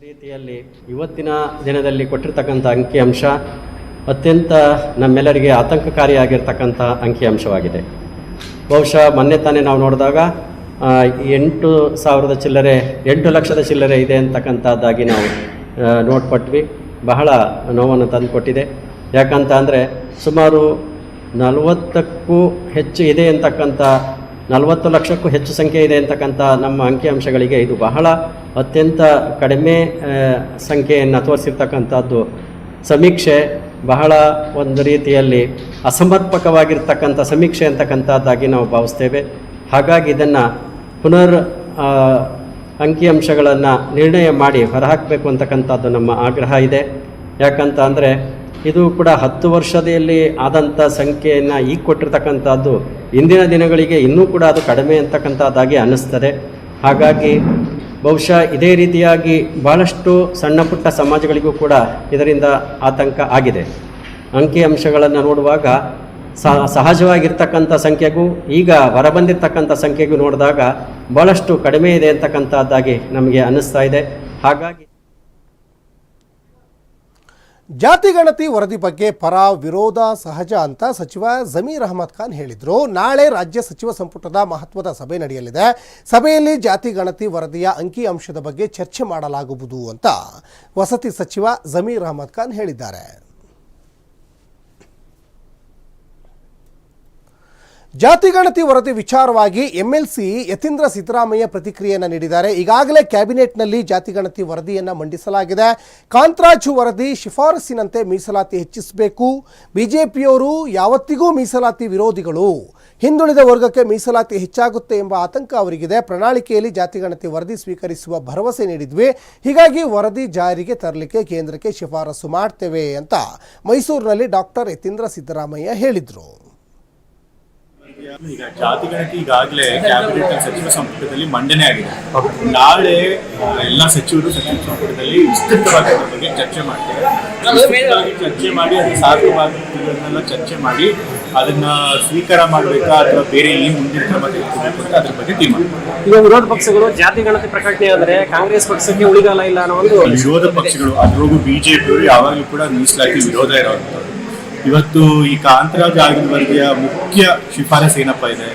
ರೀತಿಯಲ್ಲಿ ಇವತ್ತಿನ ದಿನದಲ್ಲಿ ಕೊಟ್ಟಿರ್ತಕ್ಕಂಥ ಅಂಕಿಅಂಶ ಅತ್ಯಂತ ನಮ್ಮೆಲ್ಲರಿಗೆ ಆತಂಕಕಾರಿಯಾಗಿರ್ತಕ್ಕಂಥ ಅಂಕಿಅಂಶವಾಗಿದೆ ಬಹುಶಃ ಮೊನ್ನೆ ತಾನೇ ನಾವು ನೋಡಿದಾಗ ಎಂಟು ಸಾವಿರದ ಚಿಲ್ಲರೆ, ಎಂಟು ಲಕ್ಷದ ಚಿಲ್ಲರೆ ಇದೆ ಅಂತಕ್ಕಂಥದ್ದಾಗಿ ನಾವು ನೋಡ್ಪಟ್ವಿ ಬಹಳ ನೋವನ್ನು ತಂದುಕೊಟ್ಟಿದೆ. ಯಾಕಂತ ಅಂದರೆ ಸುಮಾರು ನಲವತ್ತಕ್ಕೂ ಹೆಚ್ಚು ಇದೆ ಅಂತಕ್ಕಂಥ, ನಲವತ್ತು ಲಕ್ಷಕ್ಕೂ ಹೆಚ್ಚು ಸಂಖ್ಯೆ ಇದೆ ಅಂತಕ್ಕಂಥ ನಮ್ಮ ಅಂಕಿಅಂಶಗಳಿಗೆ ಇದು ಬಹಳ ಅತ್ಯಂತ ಕಡಿಮೆ ಸಂಖ್ಯೆಯನ್ನು ತೋರಿಸಿರ್ತಕ್ಕಂಥದ್ದು. ಸಮೀಕ್ಷೆ ಬಹಳ ಒಂದು ರೀತಿಯಲ್ಲಿ ಅಸಮರ್ಪಕವಾಗಿರ್ತಕ್ಕಂಥ ಸಮೀಕ್ಷೆ ಅಂತಕ್ಕಂಥದ್ದಾಗಿ ನಾವು ಭಾವಿಸ್ತೇವೆ. ಹಾಗಾಗಿ ಇದನ್ನು ಪುನರ್ ಅಂಕಿಅಂಶಗಳನ್ನು ನಿರ್ಣಯ ಮಾಡಿ ಹೊರಹಾಕಬೇಕು ಅಂತಕ್ಕಂಥದ್ದು ನಮ್ಮ ಆಗ್ರಹ ಇದೆ. ಯಾಕಂತ ಅಂದರೆ ಇದು ಕೂಡ ಹತ್ತು ವರ್ಷದಲ್ಲಿ ಆದಂಥ ಸಂಖ್ಯೆಯನ್ನು ಈಗ ಕೊಟ್ಟಿರ್ತಕ್ಕಂಥದ್ದು ಇಂದಿನ ದಿನಗಳಿಗೆ ಇನ್ನೂ ಕೂಡ ಅದು ಕಡಿಮೆ ಅಂತಕ್ಕಂಥದ್ದಾಗಿ ಅನ್ನಿಸ್ತದೆ. ಹಾಗಾಗಿ ಬಹುಶಃ ಇದೇ ರೀತಿಯಾಗಿ ಭಾಳಷ್ಟು ಸಣ್ಣ ಪುಟ್ಟ ಸಮಾಜಗಳಿಗೂ ಕೂಡ ಇದರಿಂದ ಆತಂಕ ಆಗಿದೆ. ಅಂಕಿಅಂಶಗಳನ್ನು ನೋಡುವಾಗ ಸಹಜವಾಗಿರ್ತಕ್ಕಂಥ ಸಂಖ್ಯೆಗೂ ಈಗ ಹೊರಬಂದಿರ್ತಕ್ಕಂಥ ಸಂಖ್ಯೆಗೂ ನೋಡಿದಾಗ ಭಾಳಷ್ಟು ಕಡಿಮೆ ಇದೆ ಅಂತಕ್ಕಂಥದ್ದಾಗಿ ನಮಗೆ ಅನ್ನಿಸ್ತಾ ಇದೆ. ಹಾಗಾಗಿ ಜಾತಿ ಗಣತಿ ವರದಿ ಬಗ್ಗೆ ಪರ ವಿರೋಧ ಸಹಜ ಅಂತ ಸಚಿವ ಜಮೀರ್ ಅಹಮದ್ ಖಾನ್ ಹೇಳಿದರು. ನಾಳೆ ರಾಜ್ಯ ಸಚಿವ ಸಂಪುಟದ ಮಹತ್ವದ ಸಭೆ ನಡೆಯಲಿದೆ. ಸಭೆಯಲ್ಲಿ ಜಾತಿ ಗಣತಿ ವರದಿಯ ಅಂಕಿ ಅಂಶದ ಬಗ್ಗೆ ಚರ್ಚೆ ಮಾಡಲಾಗುವುದು ಅಂತ ವಸತಿ ಸಚಿವ ಜಮೀರ್ ಅಹಮದ್ ಖಾನ್ ಹೇಳಿದ್ದಾರೆ. ಜಾತಿ ಗಣತಿ ವರದಿ ವಿಚಾರವಾಗಿ ಎಂಎಲ್ಸಿ ಯತೀಂದ್ರ ಸಿದ್ದರಾಮಯ್ಯ ಪ್ರತಿಕ್ರಿಯೆಯನ್ನು ನೀಡಿದ್ದಾರೆ. ಈಗಾಗಲೇ ಕ್ಯಾಬಿನೆಟ್ನಲ್ಲಿ ಜಾತಿಗಣತಿ ವರದಿಯನ್ನು ಮಂಡಿಸಲಾಗಿದೆ. ಕಾಂತ್ರಾಜು ವರದಿ ಶಿಫಾರಸಿನಂತೆ ಮೀಸಲಾತಿ ಹೆಚ್ಚಿಸಬೇಕು. ಬಿಜೆಪಿಯವರು ಯಾವತ್ತಿಗೂ ಮೀಸಲಾತಿ ವಿರೋಧಿಗಳು. ಹಿಂದುಳಿದ ವರ್ಗಕ್ಕೆ ಮೀಸಲಾತಿ ಹೆಚ್ಚಾಗುತ್ತೆ ಎಂಬ ಆತಂಕ ಅವರಿಗಿದೆ. ಪ್ರಣಾಳಿಕೆಯಲ್ಲಿ ಜಾತಿಗಣತಿ ವರದಿ ಸ್ವೀಕರಿಸುವ ಭರವಸೆ ನೀಡಿದ್ವಿ. ಹೀಗಾಗಿ ವರದಿ ಜಾರಿಗೆ ತರಲಿಕ್ಕೆ ಕೇಂದ್ರಕ್ಕೆ ಶಿಫಾರಸು ಮಾಡ್ತೇವೆ ಅಂತ ಮೈಸೂರಿನಲ್ಲಿ ಡಾಕ್ಟರ್ ಯತೀಂದ್ರ ಸಿದ್ದರಾಮಯ್ಯ ಹೇಳಿದರು. ಈಗ ಜಾತಿ ಗಣತಿ ಈಗಾಗಲೇ ಕ್ಯಾಬಿನೆಟ್ ಸಚಿವ ಸಂಪುಟದಲ್ಲಿ ಮಂಡನೆ ಆಗಿದೆ. ನಾಳೆ ಎಲ್ಲ ಸಚಿವರು ಸಚಿವ ಸಂಪುಟದಲ್ಲಿ ವಿಸ್ತೃತವಾಗಿ ಅದ್ರ ಬಗ್ಗೆ ಚರ್ಚೆ ಮಾಡ್ತಾರೆ ವಿಸ್ತೃತವಾಗಿ ಚರ್ಚೆ ಮಾಡಿ ಅದು ಚರ್ಚೆ ಮಾಡಿ ಅದನ್ನ ಸ್ವೀಕಾರ ಮಾಡಬೇಕಾ ಅಥವಾ ಬೇರೆ ಏನು ಮುಂದಿನ ಕ್ರಮ ತೆಗೆದುಕೊಳ್ಬೇಕು ಅಂತ ಅದ್ರ ಬಗ್ಗೆ ತೀರ್ಮಾನ. ಈಗ ವಿರೋಧ ಪಕ್ಷಗಳು ಜಾತಿ ಗಣತಿ ಪ್ರಕಟಣೆ ಆದರೆ ಕಾಂಗ್ರೆಸ್ ಪಕ್ಷಕ್ಕೆ ಉಳಿಗಾಲ ಇಲ್ಲ ಅನ್ನೋ ಒಂದು ವಿರೋಧ ಪಕ್ಷಗಳು ಅದರೊಳಗೂ ಬಿಜೆಪಿಯವರು ಯಾವಾಗಲೂ ಕೂಡ ಮೀಸಲಾತಿ ವಿರೋಧ ಇರೋವಂಥವ್ರು. ಇವತ್ತು ಈ ಕಾಂತರಾಜ್ ಆಗಿನ ವರದಿಯ ಮುಖ್ಯ ಶಿಫಾರಸು ಏನಪ್ಪಾ ಇದೆ?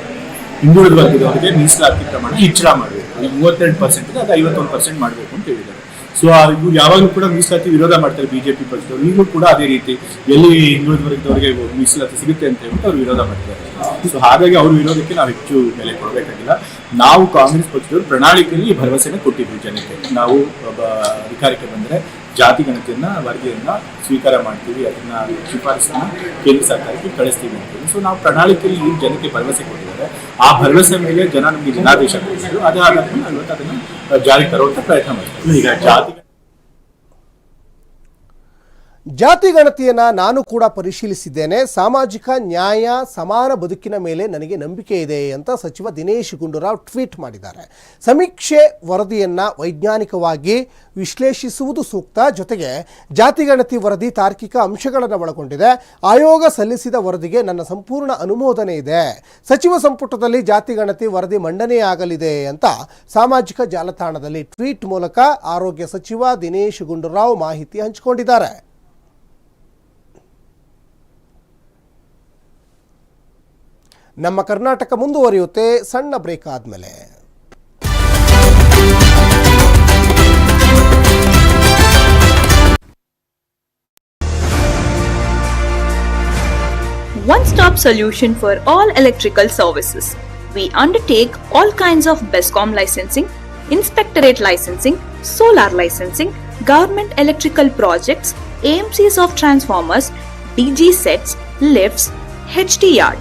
ಹಿಂದುಳಿದ ವರ್ಗದವರಿಗೆ ಮೀಸಲಾತಿ ಪ್ರಮಾಣ ಹೆಚ್ಚಳ ಮಾಡಬೇಕು. ಈಗ ಮೂವತ್ತೆರಡು ಪರ್ಸೆಂಟ್ ಅದು ಐವತ್ತೊಂದು ಪರ್ಸೆಂಟ್ ಮಾಡಬೇಕು ಅಂತ ಹೇಳಿದ್ದಾರೆ. ಸೊ ಇವ್ರು ಯಾವಾಗಲೂ ಕೂಡ ಮೀಸಲಾತಿ ವಿರೋಧ ಮಾಡ್ತಾರೆ ಬಿಜೆಪಿ ಪಕ್ಷದವರು. ಈಗಲೂ ಕೂಡ ಅದೇ ರೀತಿ ಎಲ್ಲಿ ಹಿಂದುಳಿದ ವರ್ಗದವರಿಗೆ ಮೀಸಲಾತಿ ಸಿಗುತ್ತೆ ಅಂತ ಹೇಳ್ಬಿಟ್ಟು ಅವ್ರು ವಿರೋಧ ಮಾಡ್ತಾರೆ. ಸೊ ಹಾಗಾಗಿ ಅವ್ರ ವಿರೋಧಕ್ಕೆ ನಾವು ಹೆಚ್ಚು ಬೆಲೆ ಕೊಡಬೇಕಾಗಿಲ್ಲ. ನಾವು ಕಾಂಗ್ರೆಸ್ ಪಕ್ಷದವರು ಪ್ರಣಾಳಿಕೆಯಲ್ಲಿ ಈ ಭರವಸೆನ ಕೊಟ್ಟಿದ್ವಿ ಜನಕ್ಕೆ. ನಾವು ಅಧಿಕಾರಕ್ಕೆ ಬಂದರೆ ಜಾತಿ ಗಣತಿಯನ್ನ ವರದಿಯನ್ನ ಸ್ವೀಕಾರ ಮಾಡ್ತೀವಿ, ಅದನ್ನ ಶಿಫಾರಸನ್ನ ಕೇಂದ್ರ ಸರ್ಕಾರಕ್ಕೆ ಕಳಿಸ್ತೀವಿ ಅಂತೇಳಿ ಸೊ ನಾವು ಪ್ರಣಾಳಿಕೆಯಲ್ಲಿ ಈ ಜನಕ್ಕೆ ಭರವಸೆ ಕೊಟ್ಟಿದ್ದಾರೆ. ಆ ಭರವಸೆ ಮೇಲೆ ಜನ ನಮಗೆ ಜನಾದೇಶ ಕೊಡಿಸಿದ್ರು ಅದೇ ಆಧಾರದ ಮೇಲೆ ಅದನ್ನ ಜಾರಿಗೆ ತರುವಂತ ಪ್ರಯತ್ನ ಮಾಡ್ತೀವಿ. ಈಗ ಜಾತಿ ಜಾತಿ ಗಣತಿಯನ್ನು ನಾನು ಕೂಡ ಪರಿಶೀಲಿಸಿದ್ದೇನೆ. ಸಾಮಾಜಿಕ ನ್ಯಾಯ, ಸಮಾನ ಬದುಕಿನ ಮೇಲೆ ನನಗೆ ನಂಬಿಕೆ ಇದೆ ಅಂತ ಸಚಿವ ದಿನೇಶ್ ಗುಂಡೂರಾವ್ ಟ್ವೀಟ್ ಮಾಡಿದ್ದಾರೆ. ಸಮೀಕ್ಷೆ ವರದಿಯನ್ನು ವೈಜ್ಞಾನಿಕವಾಗಿ ವಿಶ್ಲೇಷಿಸುವುದು ಸೂಕ್ತ. ಜೊತೆಗೆ ಜಾತಿ ಗಣತಿ ವರದಿ ತಾರ್ಕಿಕ ಅಂಶಗಳನ್ನು ಒಳಗೊಂಡಿದೆ. ಆಯೋಗ ಸಲ್ಲಿಸಿದ ವರದಿಗೆ ನನ್ನ ಸಂಪೂರ್ಣ ಅನುಮೋದನೆ ಇದೆ. ಸಚಿವ ಸಂಪುಟದಲ್ಲಿ ಜಾತಿ ಗಣತಿ ವರದಿ ಮಂಡನೆಯಾಗಲಿದೆ ಅಂತ ಸಾಮಾಜಿಕ ಜಾಲತಾಣದಲ್ಲಿ ಟ್ವೀಟ್ ಮೂಲಕ ಆರೋಗ್ಯ ಸಚಿವ ದಿನೇಶ್ ಗುಂಡೂರಾವ್ ಮಾಹಿತಿ ಹಂಚಿಕೊಂಡಿದ್ದಾರೆ. ನಮ್ಮ ಕರ್ನಾಟಕ ಮುಂದುವರಿಯುತ್ತೆ ಸಣ್ಣ ಬ್ರೇಕ್ ಆದಮೇಲೆ one stop solution for all electrical services. We undertake all kinds of BESCOM licensing, inspectorate licensing, solar licensing, government electrical projects, AMCs of transformers, DG sets, lifts, HT yard,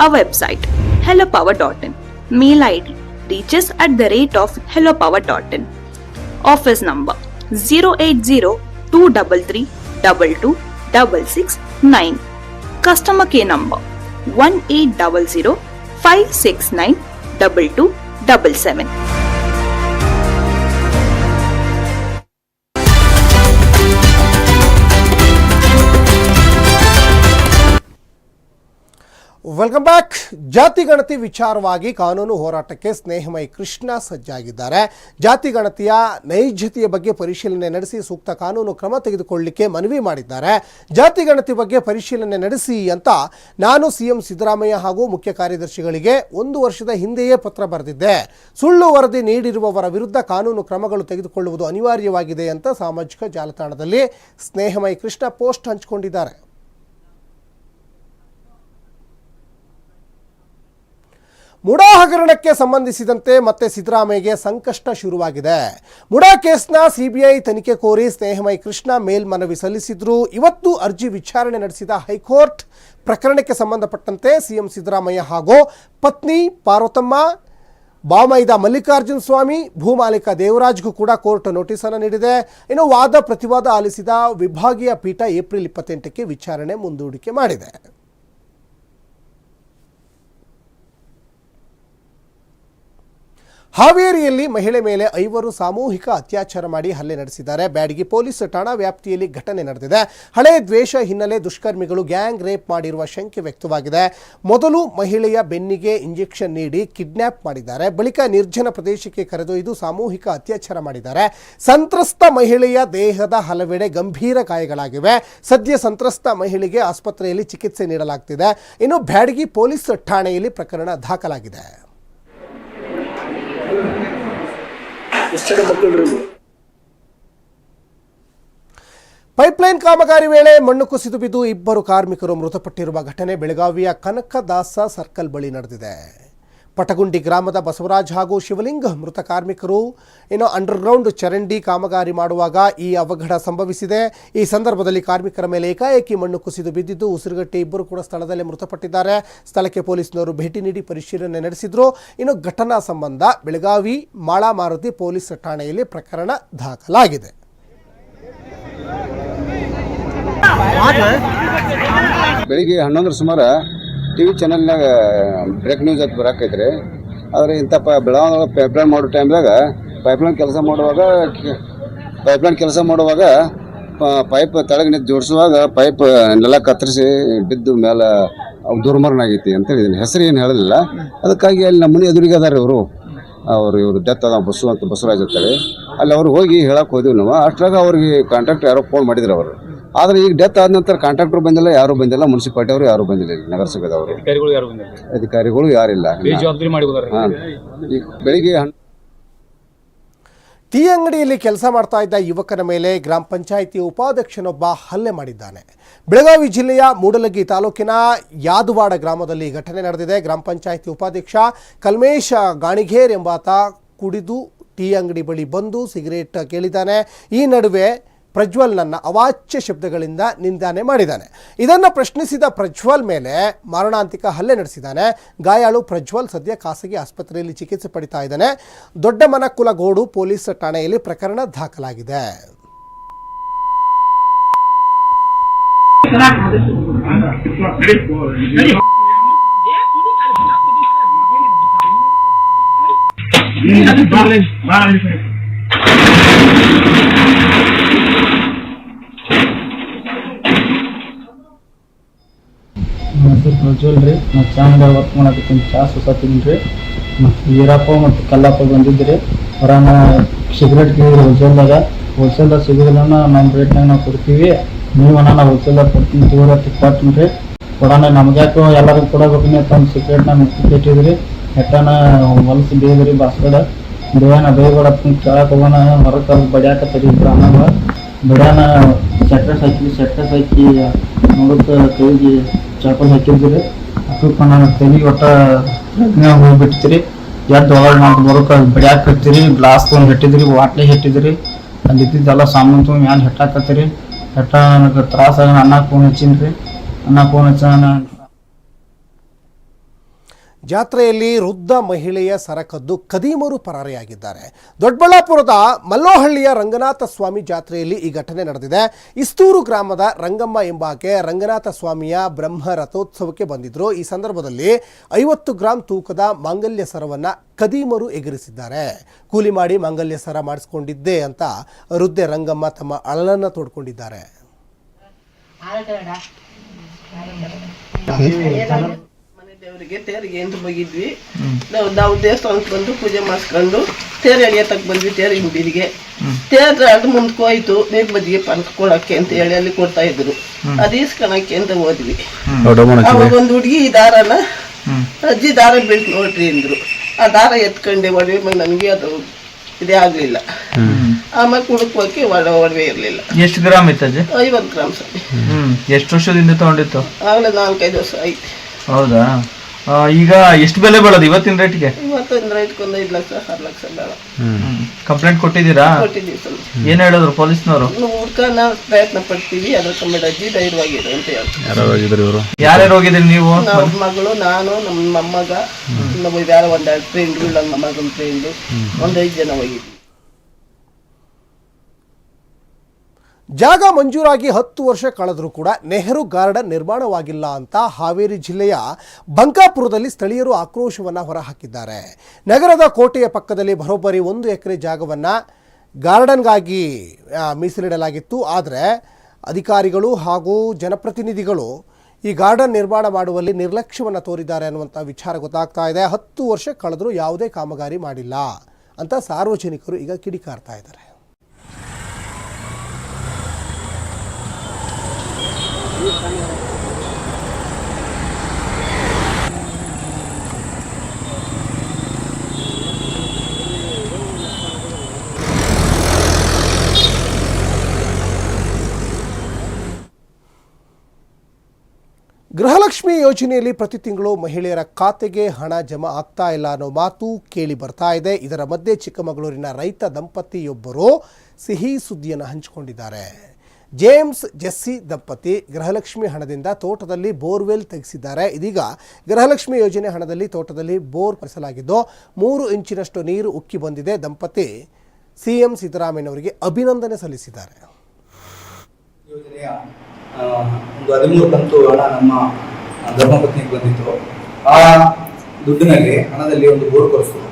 Our website hellopower.in. Mail ID reaches at the rate of hellopower.in. Office number 080 233 22669. Customer care number 1800 569 2277. Welcome back ಜಾತಿ ಗಣತಿ ವಿಚಾರವಾಗಿ ಕಾನೂನು ಹೋರಾಟಕ್ಕೆ ಸ್ನೇಹಮಯಿ ಕೃಷ್ಣ ಸಜ್ಜಾಗಿದ್ದಾರೆ. ಜಾತಿ ಗಣತಿಯ ನೈಜತೆಯ ಬಗ್ಗೆ ಪರಿಶೀಲನೆ ನಡೆಸಿ ಸೂಕ್ತ ಕಾನೂನು ಕ್ರಮ ತೆಗೆದುಕೊಳ್ಳಲಿಕ್ಕೆ ಮನವಿ ಮಾಡಿದ್ದಾರೆ. ಜಾತಿ ಗಣತಿ ಬಗ್ಗೆ ಪರಿಶೀಲನೆ ನಡೆಸಿ ಅಂತ ನಾನು ಸಿಎಂ ಸಿದ್ದರಾಮಯ್ಯ ಹಾಗೂ ಮುಖ್ಯ ಕಾರ್ಯದರ್ಶಿಗಳಿಗೆ ಒಂದು ವರ್ಷದ ಹಿಂದೆಯೇ ಪತ್ರ ಬರೆದಿದ್ದೆ. ಸುಳ್ಳು ವರದಿ ನೀಡಿರುವವರ ವಿರುದ್ಧ ಕಾನೂನು ಕ್ರಮಗಳು ತೆಗೆದುಕೊಳ್ಳುವುದು ಅನಿವಾರ್ಯವಾಗಿದೆ ಅಂತ ಸಾಮಾಜಿಕ ಜಾಲತಾಣದಲ್ಲಿ ಸ್ನೇಹಮಯಿ ಕೃಷ್ಣ ಪೋಸ್ಟ್ ಹಂಚಿಕೊಂಡಿದ್ದಾರೆ. ಮುಡಾ ಹಗರಣಕ್ಕೆ ಸಂಬಂಧಿಸಿದಂತೆ ಮತ್ತೆ ಸಿದ್ದರಾಮಯ್ಯಗೆ ಸಂಕಷ್ಟ ಶುರುವಾಗಿದೆ. ಮುಡಾ ಕೇಸ್ನ ಸಿಬಿಐ ತನಿಖೆ ಕೋರಿ ಸ್ನೇಹಮೈ ಕೃಷ್ಣ ಮೇಲ್ಮನವಿ ಸಲ್ಲಿಸಿದ್ರು. ಇವತ್ತು ಅರ್ಜಿ ವಿಚಾರಣೆ ನಡೆಸಿದ ಹೈಕೋರ್ಟ್ ಪ್ರಕರಣಕ್ಕೆ ಸಂಬಂಧಪಟ್ಟಂತೆ ಸಿಎಂ ಸಿದ್ದರಾಮಯ್ಯ ಹಾಗೂ ಪತ್ನಿ ಪಾರ್ವತಮ್ಮ, ಬಾಮೈದ ಮಲ್ಲಿಕಾರ್ಜುನ ಸ್ವಾಮಿ, ಭೂಮಾಲೀಕ ದೇವರಾಜ್ಗೂ ಕೂಡ ಕೋರ್ಟ್ ನೋಟಿಸ್ ಅನ್ನು ನೀಡಿದೆ. ಇನ್ನು ವಾದ ಪ್ರತಿವಾದ ಆಲಿಸಿದ ವಿಭಾಗೀಯ ಪೀಠ ಏಪ್ರಿಲ್ ಇಪ್ಪತ್ತೆಂಟಕ್ಕೆ ವಿಚಾರಣೆ ಮುಂದೂಡಿಕೆ ಮಾಡಿದೆ. ಹಾವೇರಿಯಲ್ಲಿ ಮಹಿಳೆ ಮೇಲೆ ಐವರು ಸಾಮೂಹಿಕ ಅತ್ಯಾಚಾರ ಮಾಡಿ ಹಲ್ಲೆ ನಡೆಸಿದ್ದಾರೆ. ಬ್ಯಾಡಗಿ ಪೊಲೀಸ್ ಠಾಣಾ ವ್ಯಾಪ್ತಿಯಲ್ಲಿ ಘಟನೆ ನಡೆದಿದೆ. ಹಳೆ ದ್ವೇಷ ಹಿನ್ನೆಲೆ ದುಷ್ಕರ್ಮಿಗಳು ಗ್ಯಾಂಗ್ ರೇಪ್ ಮಾಡಿರುವ ಶಂಕೆ ವ್ಯಕ್ತವಾಗಿದೆ. ಮೊದಲು ಮಹಿಳೆಯ ಬೆನ್ನಿಗೆ ಇಂಜೆಕ್ಷನ್ ನೀಡಿ ಕಿಡ್ನ್ಯಾಪ್ ಮಾಡಿದ್ದಾರೆ. ಬಳಿಕ ನಿರ್ಜನ ಪ್ರದೇಶಕ್ಕೆ ಕರೆದೊಯ್ದು ಸಾಮೂಹಿಕ ಅತ್ಯಾಚಾರ ಮಾಡಿದ್ದಾರೆ. ಸಂತ್ರಸ್ತ ಮಹಿಳೆಯ ದೇಹದ ಹಲವೆಡೆ ಗಂಭೀರ ಗಾಯಗಳಾಗಿವೆ. ಸದ್ಯ ಸಂತ್ರಸ್ತ ಮಹಿಳೆಗೆ ಆಸ್ಪತ್ರೆಯಲ್ಲಿ ಚಿಕಿತ್ಸೆ ನೀಡಲಾಗ್ತಿದೆ. ಇನ್ನು ಬ್ಯಾಡಗಿ ಪೊಲೀಸ್ ಠಾಣೆಯಲ್ಲಿ ಪ್ರಕರಣ ದಾಖಲಾಗಿದೆ. ಪೈಪ್ಲೈನ್ ಕಾಮಗಾರಿ ವೇಳೆ ಮಣ್ಣು ಕುಸಿದು ಬಿದ್ದು ಇಬ್ಬರು ಕಾರ್ಮಿಕರು ಮೃತಪಟ್ಟಿರುವ ಘಟನೆ ಬೆಳಗಾವಿಯ ಕನಕದಾಸ ಸರ್ಕಲ್ ಬಳಿ ನಡೆದಿದೆ. ಪಟಗುಂಡಿ ಗ್ರಾಮದ ಬಸವರಾಜ್ ಹಾಗೂ ಶಿವಲಿಂಗ್ ಮೃತ ಕಾರ್ಮಿಕರು. ಇನ್ನು ಅಂಡರ್ಗ್ರೌಂಡ್ ಚರಂಡಿ ಕಾಮಗಾರಿ ಮಾಡುವಾಗ ಈ ಅವಘಡ ಸಂಭವಿಸಿದೆ. ಈ ಸಂದರ್ಭದಲ್ಲಿ ಕಾರ್ಮಿಕರ ಮೇಲೆ ಏಕಾಏಕಿ ಮಣ್ಣು ಕುಸಿದು ಬಿದ್ದಿದ್ದು ಉಸಿರುಗಟ್ಟಿ ಇಬ್ಬರು ಕೂಡ ಸ್ಥಳದಲ್ಲೇ ಮೃತಪಟ್ಟಿದ್ದಾರೆ. ಸ್ಥಳಕ್ಕೆ ಪೊಲೀಸ್ನವರು ಭೇಟಿ ನೀಡಿ ಪರಿಶೀಲನೆ ನಡೆಸಿದ್ರು. ಇನ್ನು ಘಟನಾ ಸಂಬಂಧ ಬೆಳಗಾವಿ ಮಾಳಾಮಾರುತಿ ಪೊಲೀಸ್ ಠಾಣೆಯಲ್ಲಿ ಪ್ರಕರಣ ದಾಖಲಾಗಿದೆ. ಬೆಳಿಗ್ಗೆ ಹನ್ನೊಂದರ ಸುಮಾರು ಟಿ ವಿ ಚಾನಲ್ನಾಗ ಬ್ರೇಕ್ ನ್ಯೂಸ್ ಅಂತ ಬರಾಕೈತ್ರಿ. ಆದರೆ ಇಂಥ ಪ ಬೆಳಗಾವಿ ಪೈಪ್ಲೈನ್ ಮಾಡೋ ಟೈಮ್ದಾಗ ಪೈಪ್ಲೈನ್ ಕೆಲಸ ಮಾಡುವಾಗ ಪೈಪ್ಲೈನ್ ಕೆಲಸ ಮಾಡುವಾಗ ಪೈಪ್ ತೆಳಗೆ ನಿಂತು ಜೋಡಿಸುವಾಗ ಪೈಪ್ ನೆಲ ಕತ್ತರಿಸಿ ಬಿದ್ದು ಮೇಲೆ ದುರ್ಮರಣ ಆಗೈತಿ ಅಂತ ಹೇಳಿದ್ದೀನಿ ಹೆಸರು ಏನು ಹೇಳಲಿಲ್ಲ. ಅದಕ್ಕಾಗಿ ಅಲ್ಲಿ ನಮ್ಮ ಮನೆ ಎದುರಿಗೆ ಅದಾರೆ ಇವರು. ಅವರು, ಇವರು ಡೆತ್ ಅದ ಬಸ್ಸು ಅಂತ ಬಸವರಾಜ್ ಅಂತೇಳಿ ಅಲ್ಲಿ ಅವ್ರು ಹೋಗಿ ಹೇಳಕ್ಕೆ ಹೋದಿವಿ ನಾವು. ಅಷ್ಟ್ರಾಗ ಅವ್ರಿಗೆ ಕಾಂಟ್ಯಾಕ್ಟ್ ಯಾರೋ ಫೋನ್ ಮಾಡಿದ್ರು ಅವರು. ಆದ್ರೆ ಈಗ ಡೆತ್ ಆದ ನಂತರ ಕಾಂಟ್ರಾಕ್ಟರ್ ಬಂದಿಲ್ಲ ಯಾರು ಬಂದಿಲ್ಲ ಮುನ್ಸಿಪಾಲಿಟಿ ಅವರು ಯಾರು ಬಂದಿಲ್ಲ ಇಲ್ಲಿ ನಗರಸಭೆದವರು. ಅಧಿಕಾರಿಗಳು ಯಾರು ಬಂದಿಲ್ಲ? ಅಧಿಕಾರಿಗಳು ಯಾರಿಲ್ಲ. ಜವಾಬ್ದಾರಿ ಮಾಡಿ ಹೋದಾರೆ. ಹಾ. ಈಗ ಬೆಳಿಗ್ಗೆ ಹನ್- ಟೀ ಅಂಗಡಿಯಲ್ಲಿ ಕೆಲಸ ಮಾಡ್ತಾ ಇದ್ದ ಯುವಕನ ಮೇಲೆ ಗ್ರಾಮ ಪಂಚಾಯಿತಿ ಉಪಾಧ್ಯಕ್ಷನೊಬ್ಬ ಹಲ್ಲೆ ಮಾಡಿದ್ದಾನೆ. ಬೆಳಗಾವಿ ಜಿಲ್ಲೆಯ ಮೂಡಲಗಿ ತಾಲೂಕಿನ ಯಾದುವಾಡ ಗ್ರಾಮದಲ್ಲಿ ಈ ಘಟನೆ ನಡೆದಿದೆ. ಗ್ರಾಮ ಪಂಚಾಯಿತಿ ಉಪಾಧ್ಯಕ್ಷ ಕಲ್ಮೇಶ ಗಾಣಿಗೇರ್ ಎಂಬಾತ ಕುಡಿದು ಟೀ ಅಂಗಡಿ ಬಳಿ ಬಂದು ಸಿಗರೇಟ್ ಕೇಳಿದ್ದಾನೆ. ಈ ನಡುವೆ ಪ್ರಜ್ವಲ್ನನ್ನು ಅವಾಚ್ಯ ಶಬ್ದಗಳಿಂದ ನಿಂದನೆ ಮಾಡಿದ್ದಾನೆ. ಇದನ್ನು ಪ್ರಶ್ನಿಸಿದ ಪ್ರಜ್ವಲ್ ಮೇಲೆ ಮಾರಣಾಂತಿಕ ಹಲ್ಲೆ ನಡೆಸಿದ್ದಾನೆ. ಗಾಯಾಳು ಪ್ರಜ್ವಲ್ ಸದ್ಯ ಖಾಸಗಿ ಆಸ್ಪತ್ರೆಯಲ್ಲಿ ಚಿಕಿತ್ಸೆ ಪಡಿತಾ ಇದ್ದಾನೆ. ದೊಡ್ಡ ದೊಡ್ಡಮನಕುಲಗೋಡು ಪೊಲೀಸ್ ಠಾಣೆಯಲ್ಲಿ ಪ್ರಕರಣ ದಾಖಲಾಗಿದೆ. ಉಜ್ವಲ್ ರೀ ನಾವು ಚಾಂದ ವರ್ಕ್ ಮಾಡಕತ್ತೀನಿ ಚಾ ಸುಸಾತೀನಿ ರೀ ಮತ್ತು ವೀರಪ್ಪ ಮತ್ತು ಕಲ್ಲಪ್ಪ ಬಂದಿದ್ರಿ. ಹೊರಾನ ಸಿಗರೇಟ್ ಕೇಳಿದ್ರಿ ಹೋಲ್ಸೇಲ್ದಾಗ ಹೋಲ್ಸೇಲ್ದಾಗ ಸಿಗೋದಿಲ್ಲ ನಮ್ಮ ರೇಟ್ನಾಗ ನಾವು ಕೊಡ್ತೀವಿ. ನೀವು ನಾವು ಹೋಲ್ಸೇಲ್ದಾಗ ಕೊಡ್ತೀನಿ ತೋರ ಕೊಟ್ಟಿನಿ ರೀ ಕೊಡೋಣ ಯಾಕೋ ಎಲ್ಲರಿಗೂ ಕೊಡಬೇಕು ಒಂದು ಸಿಗರೇಟ್ನ ಇಟ್ಟಿದ್ರಿ ಹೆಟ್ಟನ ಹೊಲಸು ಬೇದ್ರಿ ಬಾಸ್ಗಡ. ಬೇಯನ ಬೇಯ್ಬೇಡ ಕೇಳಕ್ಕೆ ಹೋಗೋಣ. ಹೊರಗೆ ಕರ್ದು ಬಡಿಯಾಕ ಇಬ್ರು ಅನ್ನಂಗ ಬಡ್ಯಾನ ಸೆಟ್ರಸ್ ಹಾಕಿ ಸೆಟ್ರಸ್ ಹಾಕಿ ನೋಡಕ್ಕೆ ಕೈಗೆ ಚಾಪಲ್ ಹಾಕಿದ್ರಿ ಅದಕ್ಕೆ ನಾನು ತೆಗಿ ಒಟ್ಟ ಪ್ರಜ್ಞೆ ಹೋಗ್ಬಿಡ್ತೀರಿ ಎದ್ದು ಒಳಗೆ ನಾವು ಬರೋಕೆ ಬಡಿಯಾಕ ಹತ್ತೀರಿ ಗ್ಲಾಸ್ ತೊಗೊಂಡು ಹೆಟ್ಟಿದ್ರಿ ವಾಟ್ಲೆ ಹೆಟ್ಟಿದ್ರಿ. ಅಲ್ಲಿ ಇದ್ದಿದ್ದೆಲ್ಲ ಸಾಮಾನು ತೊಗೊಂಡು ಮ್ಯಾಲೆ ಹೆಟ್ಟಾಕತ್ತೀರಿ. ಹೆಟ್ಟ ನನಗೆ ತ್ರಾಸಾಗ ಅನ್ನ ಫೋನ್ ಹಚ್ಚಿನ್ರಿ. ಅನ್ನ ಫೋನ್ ಹಚ್ಚಾನ ಜಾತ್ರೆಯಲ್ಲಿ ವೃದ್ಧ ಮಹಿಳೆಯ ಸರಕದ್ದು ಕದೀಮರು ಪರಾರಿಯಾಗಿದ್ದಾರೆ. ದೊಡ್ಡಬಳ್ಳಾಪುರದ ಮಲ್ಲೋಹಳ್ಳಿಯ ರಂಗನಾಥ ಸ್ವಾಮಿ ಜಾತ್ರೆಯಲ್ಲಿ ಈ ಘಟನೆ ನಡೆದಿದೆ. ಇಸ್ತೂರು ಗ್ರಾಮದ ರಂಗಮ್ಮ ಎಂಬಾಕೆ ರಂಗನಾಥ ಸ್ವಾಮಿಯ ಬ್ರಹ್ಮ ರಥೋತ್ಸವಕ್ಕೆ ಬಂದಿದ್ರು. ಈ ಸಂದರ್ಭದಲ್ಲಿ ಐವತ್ತು ಗ್ರಾಂ ತೂಕದ ಮಾಂಗಲ್ಯ ಸರವನ್ನು ಕದೀಮರು ಎಗರಿಸಿದ್ದಾರೆ. ಕೂಲಿ ಮಾಡಿ ಮಾಂಗಲ್ಯ ಸರ ಮಾಡಿಸ್ಕೊಂಡಿದ್ದೆ ಅಂತ ವೃದ್ಧೆ ರಂಗಮ್ಮ ತಮ್ಮ ಅಳಲನ್ನ ತೋಡ್ಕೊಂಡಿದ್ದಾರೆ. ದೇವರಿಗೆ ತೇರಿಗೆ ಅಂತ ಹೋಗಿದ್ವಿ ನಾವು ನಾವು ದೇವಸ್ಥಾನಕ್ಕೆ ಬಂದು ಪೂಜೆ ಮಾಡಿಸ್ಕೊಂಡು ತೇರು ತಕ್ಕ ಬಂದ್ವಿ ತೇರು ಹಿಂದಿರಿಗೆ ತೇರ ಅದು ಮುಂದಕ್ಕೆ ಹೋಯ್ತು ಬೇಗ ಬದಿಗೆ ಪಾನಕ ಕೊಡಕ್ಕೆ ಅಂತ ಹೇಳಿ ಅಲ್ಲಿ ಕೊಡ್ತಾ ಇದ್ರು. ಅದು ಈಸ್ಕೊಳಕ್ಕೆ ಅಂತ ಹೋದ್ವಿ. ಅವಾಗ ಒಂದು ಹುಡುಗಿ ಈ ದಾರನ ಅಜ್ಜಿ ದಾರ ಬೀಳ್ತು ನೋಡ್ರಿ ಅಂದ್ರು. ಆ ದಾರ ಎತ್ಕೊಂಡೆ ಒಡವೆ ಮೇಲೆ ನನಗೆ ಅದು ಇದೇ ಆಗ್ಲಿಲ್ಲ. ಆಮೇಲೆ ಕುಡುಕೋಕೆ ಒಡ ಒಡವೆ ಇರ್ಲಿಲ್ಲ. ಎಷ್ಟು ಗ್ರಾಮ್ ಇತ್ತು ಅಜ್ಜಿ? ಐವತ್ತು ಗ್ರಾಮ್ ಸರಿ. ಎಷ್ಟು ವರ್ಷದಿಂದ ತಗೊಂಡಿತ್ತು? ಆಗಲೇ ನಾಲ್ಕೈದು ವರ್ಷ ಐತಿ ಹೌದಾ? ಆ, ಈಗ ಎಷ್ಟು ಬೆಲೆ ಬೀಳೋದು ಇವತ್ತಿನ ರೇಟ್ಗೆ ಇವತ್ತೊಂದು ರೈಟ್ಕೊಂದು ಐದು ಲಕ್ಷ ಆರು ಲಕ್ಷ ಬೇಡ. ಕಂಪ್ಲೇಂಟ್ ಕೊಟ್ಟಿದ್ದೀರಾ? ಕೊಟ್ಟಿದ್ದೀವಿ ಸ್ವಲ್ಪ. ಏನ್ ಹೇಳಿದ್ರು ಪೊಲೀಸ್ನವರು? ನಾವು ಹುಡ್ಕನ ಪ್ರಯತ್ನ ಪಡ್ತೀವಿ ಅದ್ರ ಕಮ್ಮಿ ಅಜ್ಜಿ ಧೈರ್ಯವಾಗಿರು ಅಂತ ಹೇಳ್ತೀವಿ ಯಾರ್ಯಾರು ಹೋಗಿದ್ರಿ ನೀವು? ನಮ್ಮ ಮಗಳು ನಾನು ನಮ್ಮ ಮೊಮ್ಮಗ ಇನ್ನೊಬ್ಬ ಯಾರೋ ಒಂದೆರಡು ಫ್ರೆಂಡ್ಗಳು ನನ್ನ ಮಗನ ಫ್ರೆಂಡು ಒಂದೈದು ಜನ ಹೋಗಿದ್ವಿ. ಜಾಗ ಮಂಜೂರಾಗಿ ಹತ್ತು ವರ್ಷ ಕಳೆದರೂ ಕೂಡ ನೆಹರು ಗಾರ್ಡನ್ ನಿರ್ಮಾಣವಾಗಿಲ್ಲ ಅಂತ ಹಾವೇರಿ ಜಿಲ್ಲೆಯ ಬಂಕಾಪುರದಲ್ಲಿ ಸ್ಥಳೀಯರು ಆಕ್ರೋಶವನ್ನು ಹೊರಹಾಕಿದ್ದಾರೆ. ನಗರದ ಕೋಟೆಯ ಪಕ್ಕದಲ್ಲಿ ಬರೋಬ್ಬರಿ ಒಂದು ಎಕರೆ ಜಾಗವನ್ನು ಗಾರ್ಡನ್ಗಾಗಿ ಮೀಸಲಿಡಲಾಗಿತ್ತು. ಆದರೆ ಅಧಿಕಾರಿಗಳು ಹಾಗೂ ಜನಪ್ರತಿನಿಧಿಗಳು ಈ ಗಾರ್ಡನ್ ನಿರ್ಮಾಣ ಮಾಡುವಲ್ಲಿ ನಿರ್ಲಕ್ಷ್ಯವನ್ನು ತೋರಿದ್ದಾರೆ ಅನ್ನುವಂಥ ವಿಚಾರ ಗೊತ್ತಾಗ್ತಾ ಇದೆ. ಹತ್ತು ವರ್ಷ ಕಳೆದರೂ ಯಾವುದೇ ಕಾಮಗಾರಿ ಮಾಡಿಲ್ಲ ಅಂತ ಸಾರ್ವಜನಿಕರು ಈಗ ಕಿಡಿಕಾರ್ತಾ ಇದ್ದಾರೆ. ಗೃಹಲಕ್ಷ್ಮಿ ಯೋಜನೆಯಲ್ಲಿ ಪ್ರತಿ ತಿಂಗಳು ಮಹಿಳೆಯರ ಖಾತೆಗೆ ಹಣ ಜಮಾ ಆಗ್ತಾ ಇಲ್ಲ ಅನ್ನೋ ಮಾತು ಕೇಳಿ ಬರ್ತಾ ಇದೆ. ಇದರ ಮಧ್ಯೆ ಚಿಕ್ಕಮಗಳೂರಿನ ರೈತ ದಂಪತಿಯೊಬ್ಬರು ಸಿಹಿ ಸುದ್ದಿಯನ್ನು ಹಂಚಿಕೊಂಡಿದ್ದಾರೆ. ಜೇಮ್ಸ್ ಜೆಸ್ಸಿ ದಂಪತಿ ಗೃಹಲಕ್ಷ್ಮಿ ಹಣದಿಂದ ತೋಟದಲ್ಲಿ ಬೋರ್ವೆಲ್ ತೆಗೆಸಿದ್ದಾರೆ. ಇದೀಗ ಗೃಹಲಕ್ಷ್ಮಿ ಯೋಜನೆ ಹಣದಲ್ಲಿ ತೋಟದಲ್ಲಿ ಬೋರ್ ಪರಿಸಲಾಗಿದ್ದು ಮೂರು ಇಂಚಿನಷ್ಟು ನೀರು ಉಕ್ಕಿ ಬಂದಿದೆ. ದಂಪತಿ ಸಿಎಂ ಸಿದ್ದರಾಮಯ್ಯನವರಿಗೆ ಅಭಿನಂದನೆ ಸಲ್ಲಿಸಿದ್ದಾರೆ. ಯೋಜನೆಯ ಒಂದು ಹದಿಮೂರು ಕಂತು ಹಣ ನಮ್ಮ ಧರ್ಮಪತ್ನಿಗೆ ಬಂದಿತ್ತು. ಆ ದುಡ್ಡಿನಲ್ಲಿ ಹಣದಲ್ಲಿ ಒಂದು ಬೋರ್ ಕೊರೆಸ್ತು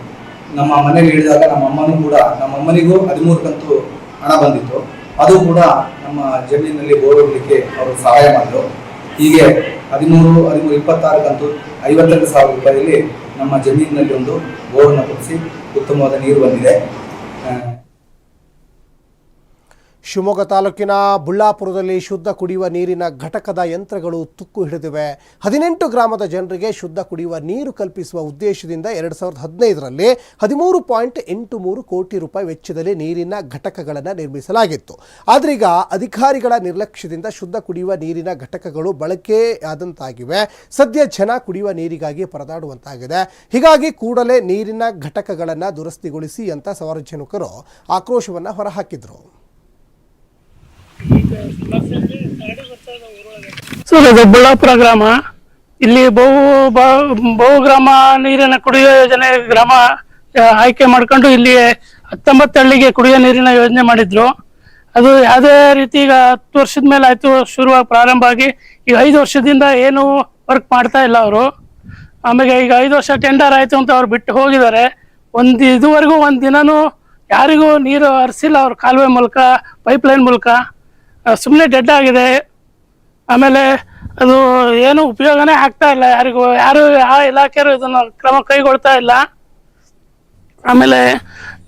ನಮ್ಮ ಮನೆಗೆ ಹೇಳಿದಾಗ ನಮ್ಮ ಅಮ್ಮನೂ ಕೂಡ, ನಮ್ಮ ಅಮ್ಮನಿಗೂ ಹದಿಮೂರು ಕಂತು ಹಣ ಬಂದಿತ್ತು. ಅದು ಕೂಡ ನಮ್ಮ ಜಮೀನಿನಲ್ಲಿ ಬೋರ್ ಹೊಡ್ಲಿಕ್ಕೆ ಅವರು ಸಹಾಯ ಮಾಡಿದ್ರು. ಹೀಗೆ ಹದಿಮೂರು ಹದಿಮೂರು ಇಪ್ಪತ್ತಾರು ಕಂತು ಐವತ್ತೆರಡು ಸಾವಿರ ರೂಪಾಯಿಯಲ್ಲಿ ನಮ್ಮ ಜಮೀನಿನಲ್ಲಿ ಒಂದು ಬೋರನ್ನು ಕೊಡಿಸಿ ಉತ್ತಮವಾದ ನೀರು ಬಂದಿದೆ. ಶಿವಮೊಗ್ಗ ತಾಲೂಕಿನ ಬುಳ್ಳಾಪುರದಲ್ಲಿ ಶುದ್ಧ ಕುಡಿಯುವ ನೀರಿನ ಘಟಕದ ಯಂತ್ರಗಳು ತುಕ್ಕು ಹಿಡಿದಿವೆ. ಹದಿನೆಂಟು ಗ್ರಾಮದ ಜನರಿಗೆ ಶುದ್ಧ ಕುಡಿಯುವ ನೀರು ಕಲ್ಪಿಸುವ ಉದ್ದೇಶದಿಂದ ಎರಡು ಸಾವಿರದ ಹದಿನೈದರಲ್ಲಿ ಹದಿಮೂರು ಪಾಯಿಂಟ್ ಎಂಟು ಮೂರು ಕೋಟಿ ರೂಪಾಯಿ ವೆಚ್ಚದಲ್ಲಿ ನೀರಿನ ಘಟಕಗಳನ್ನು ನಿರ್ಮಿಸಲಾಗಿತ್ತು. ಆದ್ರೀಗ ಅಧಿಕಾರಿಗಳ ನಿರ್ಲಕ್ಷ್ಯದಿಂದ ಶುದ್ಧ ಕುಡಿಯುವ ನೀರಿನ ಘಟಕಗಳು ಬಳಕೆಯಾದಂತಾಗಿವೆ. ಸದ್ಯ ಜನ ಕುಡಿಯುವ ನೀರಿಗಾಗಿ ಪರದಾಡುವಂತಾಗಿದೆ. ಹೀಗಾಗಿ ಕೂಡಲೇ ನೀರಿನ ಘಟಕಗಳನ್ನು ದುರಸ್ತಿಗೊಳಿಸಿ ಅಂತ ಸಾರ್ವಜನಿಕರು ಆಕ್ರೋಶವನ್ನು ಹೊರಹಾಕಿದರು. ಸರ್, ಇದು ಬಳ್ಳಾಪುರ ಗ್ರಾಮ. ಇಲ್ಲಿ ಬಹು ಬಹು ಗ್ರಾಮ ನೀರಿನ ಕುಡಿಯುವ ಯೋಜನೆ ಗ್ರಾಮ ಆಯ್ಕೆ ಮಾಡ್ಕೊಂಡು ಇಲ್ಲಿ ಹತ್ತೊಂಬತ್ತು ಹಳ್ಳಿಗೆ ಕುಡಿಯೋ ನೀರಿನ ಯೋಜನೆ ಮಾಡಿದ್ರು. ಅದು ಯಾವುದೇ ರೀತಿ ಈಗ ಹತ್ತು ವರ್ಷದ ಮೇಲೆ ಆಯಿತು, ಶುರುವಾಗಿ ಪ್ರಾರಂಭ ಆಗಿ ಈಗ ಐದು ವರ್ಷದಿಂದ ಏನು ವರ್ಕ್ ಮಾಡ್ತಾ ಇಲ್ಲ ಅವರು. ಆಮೇಲೆ ಈಗ ಐದು ವರ್ಷ ಟೆಂಡರ್ ಆಯಿತು ಅಂತ ಅವ್ರು ಬಿಟ್ಟು ಹೋಗಿದ್ದಾರೆ. ಒಂದು ಇದುವರೆಗೂ ಒಂದು ದಿನನೂ ಯಾರಿಗೂ ನೀರು ಹರಿಸಿಲ್ಲ ಅವ್ರ ಕಾಲುವೆ ಮೂಲಕ ಪೈಪ್ಲೈನ್ ಮೂಲಕ. ಸುಮ್ಮನೆ ಡೆಡ್ ಆಗಿದೆ. ಆಮೇಲೆ ಅದು ಏನು ಉಪಯೋಗನೇ ಆಗ್ತಾ ಇಲ್ಲ. ಯಾರಿಗೂ, ಯಾರು ಯಾವ ಇಲಾಖೆಯರು ಇದನ್ನು ಕ್ರಮ ಕೈಗೊಳ್ತಾ ಇಲ್ಲ. ಆಮೇಲೆ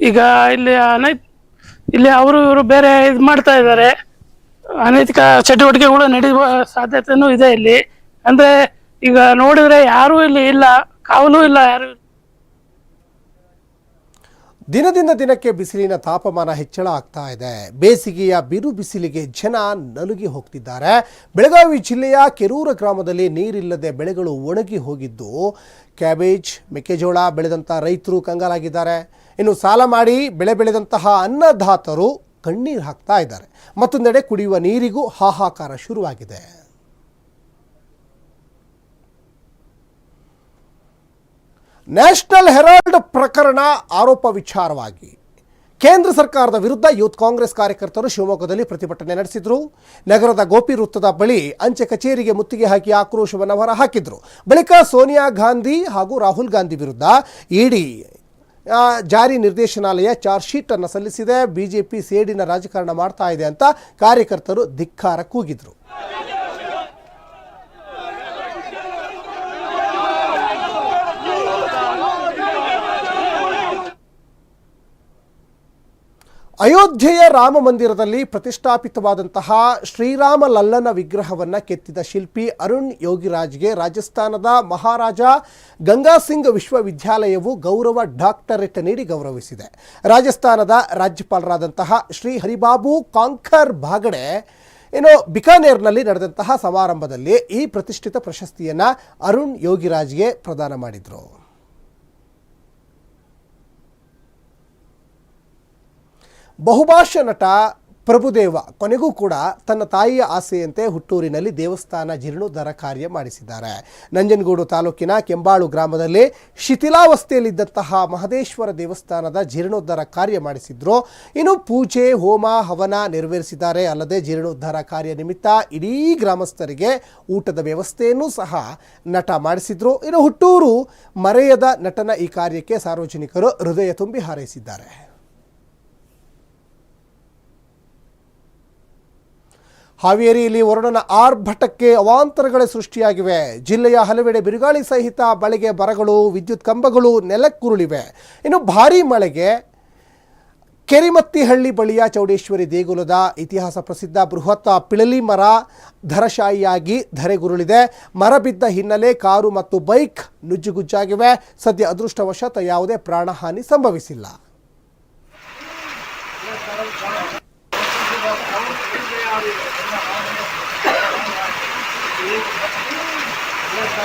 ಈಗ ಇಲ್ಲಿ ಅನೈ ಇಲ್ಲಿ ಅವರು, ಇವರು ಬೇರೆ ಇದು ಮಾಡ್ತಾ ಇದ್ದಾರೆ. ಅನೈತಿಕ ಚಟುವಟಿಕೆಗಳು ನಡೆಯುವ ಸಾಧ್ಯತೆನೂ ಇದೆ ಇಲ್ಲಿ. ಅಂದ್ರೆ ಈಗ ನೋಡಿದ್ರೆ ಯಾರೂ ಇಲ್ಲಿ ಇಲ್ಲ, ಕಾವಲು ಇಲ್ಲ ಯಾರು. ದಿನದಿಂದ ದಿನಕ್ಕೆ ಬಿಸಿಲಿನ ತಾಪಮಾನ ಹೆಚ್ಚಳ ಆಗ್ತಾ ಇದೆ. ಬೇಸಿಗೆಯ ಬಿರು ಬಿಸಿಲಿಗೆ ಜನ ನಲುಗಿ ಹೋಗ್ತಿದ್ದಾರೆ. ಬೆಳಗಾವಿ ಜಿಲ್ಲೆಯ ಕೆರೂರ ಗ್ರಾಮದಲ್ಲಿ ನೀರಿಲ್ಲದೆ ಬೆಳೆಗಳು ಒಣಗಿ ಹೋಗಿದ್ದು. ಕ್ಯಾಬೇಜ್, ಮೆಕ್ಕೆಜೋಳ ಬೆಳೆದಂಥ ರೈತರು ಕಂಗಾಲಾಗಿದ್ದಾರೆ. ಇನ್ನು ಸಾಲ ಮಾಡಿ ಬೆಳೆ ಬೆಳೆದಂತಹ ಅನ್ನದಾತರು ಕಣ್ಣೀರು ಹಾಕ್ತಾ ಇದ್ದಾರೆ. ಮತ್ತೊಂದೆಡೆ ಕುಡಿಯುವ ನೀರಿಗೂ ಹಾಹಾಕಾರ ಶುರುವಾಗಿದೆ. ನ್ಯಾಷನಲ್ ಹೆರಾಲ್ಡ್ ಪ್ರಕರಣ ಆರೋಪ ವಿಚಾರವಾಗಿ ಕೇಂದ್ರ ಸರ್ಕಾರದ ವಿರುದ್ಧ ಯೂತ್ ಕಾಂಗ್ರೆಸ್ ಕಾರ್ಯಕರ್ತರು ಶಿವಮೊಗ್ಗದಲ್ಲಿ ಪ್ರತಿಭಟನೆ ನಡೆಸಿದರು. ನಗರದ ಗೋಪಿ ವೃತ್ತದ ಬಳಿ ಅಂಚೆ ಕಚೇರಿಗೆ ಮುತ್ತಿಗೆ ಹಾಕಿ ಆಕ್ರೋಶವನ್ನು ಹೊರಹಾಕಿದರು. ಬಳಿಕ ಸೋನಿಯಾ ಗಾಂಧಿ ಹಾಗೂ ರಾಹುಲ್ ಗಾಂಧಿ ವಿರುದ್ಧ ಇಡಿ ಜಾರಿ ನಿರ್ದೇಶನಾಲಯ ಚಾರ್ಜ್ ಅನ್ನು ಸಲ್ಲಿಸಿದೆ. ಬಿಜೆಪಿ ಸೇಡಿನ ರಾಜಕಾರಣ ಮಾಡ್ತಾ ಇದೆ ಅಂತ ಕಾರ್ಯಕರ್ತರು ಧಿಕ್ಕಾರ ಕೂಗಿದ್ರು. ಅಯೋಧ್ಯೆಯ ರಾಮ ಮಂದಿರದಲ್ಲಿ ಪ್ರತಿಷ್ಠಾಪಿತವಾದಂತಹ ಶ್ರೀರಾಮ ಲಲ್ಲನ ವಿಗ್ರಹವನ್ನು ಕೆತ್ತಿದ ಶಿಲ್ಪಿ ಅರುಣ್ ಯೋಗಿರಾಜ್ಗೆ ರಾಜಸ್ಥಾನದ ಮಹಾರಾಜ ಗಂಗಾ ಸಿಂಗ್ ವಿಶ್ವವಿದ್ಯಾಲಯವು ಗೌರವ ಡಾಕ್ಟರೇಟ್ ನೀಡಿ ಗೌರವಿಸಿದೆ. ರಾಜಸ್ಥಾನದ ರಾಜ್ಯಪಾಲರಾದಂತಹ ಶ್ರೀ ಹರಿಬಾಬು ಕಾಂಕರ್ ಬಾಗಡೆ ಇನ್ನು ಬಿಕಾನೇರ್ನಲ್ಲಿ ನಡೆದಂತಹ ಸಮಾರಂಭದಲ್ಲಿ ಈ ಪ್ರತಿಷ್ಠಿತ ಪ್ರಶಸ್ತಿಯನ್ನು ಅರುಣ್ ಯೋಗಿರಾಜ್ಗೆ ಪ್ರದಾನ ಮಾಡಿದರು. ಬಹುಭಾಷಾ ನಟ ಪ್ರಭುದೇವ, ಕೊನೆಗೂ ಕೂಡ ತನ್ನ ತಾಯಿಯ ಆಸೆಯಂತೆ ಹುಟ್ಟೂರಿನಲ್ಲಿ ದೇವಸ್ಥಾನ ಜೀರ್ಣೋದ್ಧಾರ ಕಾರ್ಯ ಮಾಡಿಸಿದ್ದಾರೆ. ನಂಜನಗೂಡು ತಾಲೂಕಿನ ಕೆಂಬಾಳು ಗ್ರಾಮದಲ್ಲಿ ಶಿಥಿಲಾವಸ್ಥೆಯಲ್ಲಿದ್ದಂತಹ ಮಹದೇಶ್ವರ ದೇವಸ್ಥಾನದ ಜೀರ್ಣೋದ್ಧಾರ ಕಾರ್ಯ ಮಾಡಿಸಿದ್ರು. ಇನ್ನು ಪೂಜೆ, ಹೋಮ, ಹವನ ನೆರವೇರಿಸಿದ್ದಾರೆ. ಅಲ್ಲದೆ ಜೀರ್ಣೋದ್ಧಾರ ಕಾರ್ಯ ನಿಮಿತ್ತ ಇಡೀ ಗ್ರಾಮಸ್ಥರಿಗೆ ಊಟದ ವ್ಯವಸ್ಥೆಯನ್ನು ಸಹ ನಟ ಮಾಡಿಸಿದ್ರು. ಇನ್ನು ಹುಟ್ಟೂರು ಮರೆಯದ ನಟನ ಈ ಕಾರ್ಯಕ್ಕೆ ಸಾರ್ವಜನಿಕರು ಹೃದಯ ತುಂಬಿ ಹಾರೈಸಿದ್ದಾರೆ. ಹಾವೇರಿಯಲ್ಲಿ ವರುಣನ ಆರ್ಭಟಕ್ಕೆ ಅವಾಂತರಗಳೇ ಸೃಷ್ಟಿಯಾಗಿವೆ. ಜಿಲ್ಲೆಯ ಹಲವೆಡೆ ಬಿರುಗಾಳಿ ಸಹಿತ ಮಳೆಗೆ ಬರಗಳು, ವಿದ್ಯುತ್ ಕಂಬಗಳು ನೆಲಕ್ಕುರುಳಿವೆ. ಇನ್ನು ಭಾರೀ ಮಳೆಗೆ ಕೆರಿಮತ್ತಿಹಳ್ಳಿ ಬಳಿಯ ಚೌಡೇಶ್ವರಿ ದೇಗುಲದ ಇತಿಹಾಸ ಪ್ರಸಿದ್ಧ ಬೃಹತ್ ಪಿಳಲಿ ಮರ ಧರಶಾಹಿಯಾಗಿ ಧರೆಗುರುಳಿದೆ. ಮರ ಬಿದ್ದ ಹಿನ್ನೆಲೆ ಕಾರು ಮತ್ತು ಬೈಕ್ ನುಜ್ಜುಗುಜ್ಜಾಗಿವೆ. ಸದ್ಯ ಅದೃಷ್ಟವಶಾತ್ ಯಾವುದೇ ಪ್ರಾಣಹಾನಿ ಸಂಭವಿಸಿಲ್ಲ.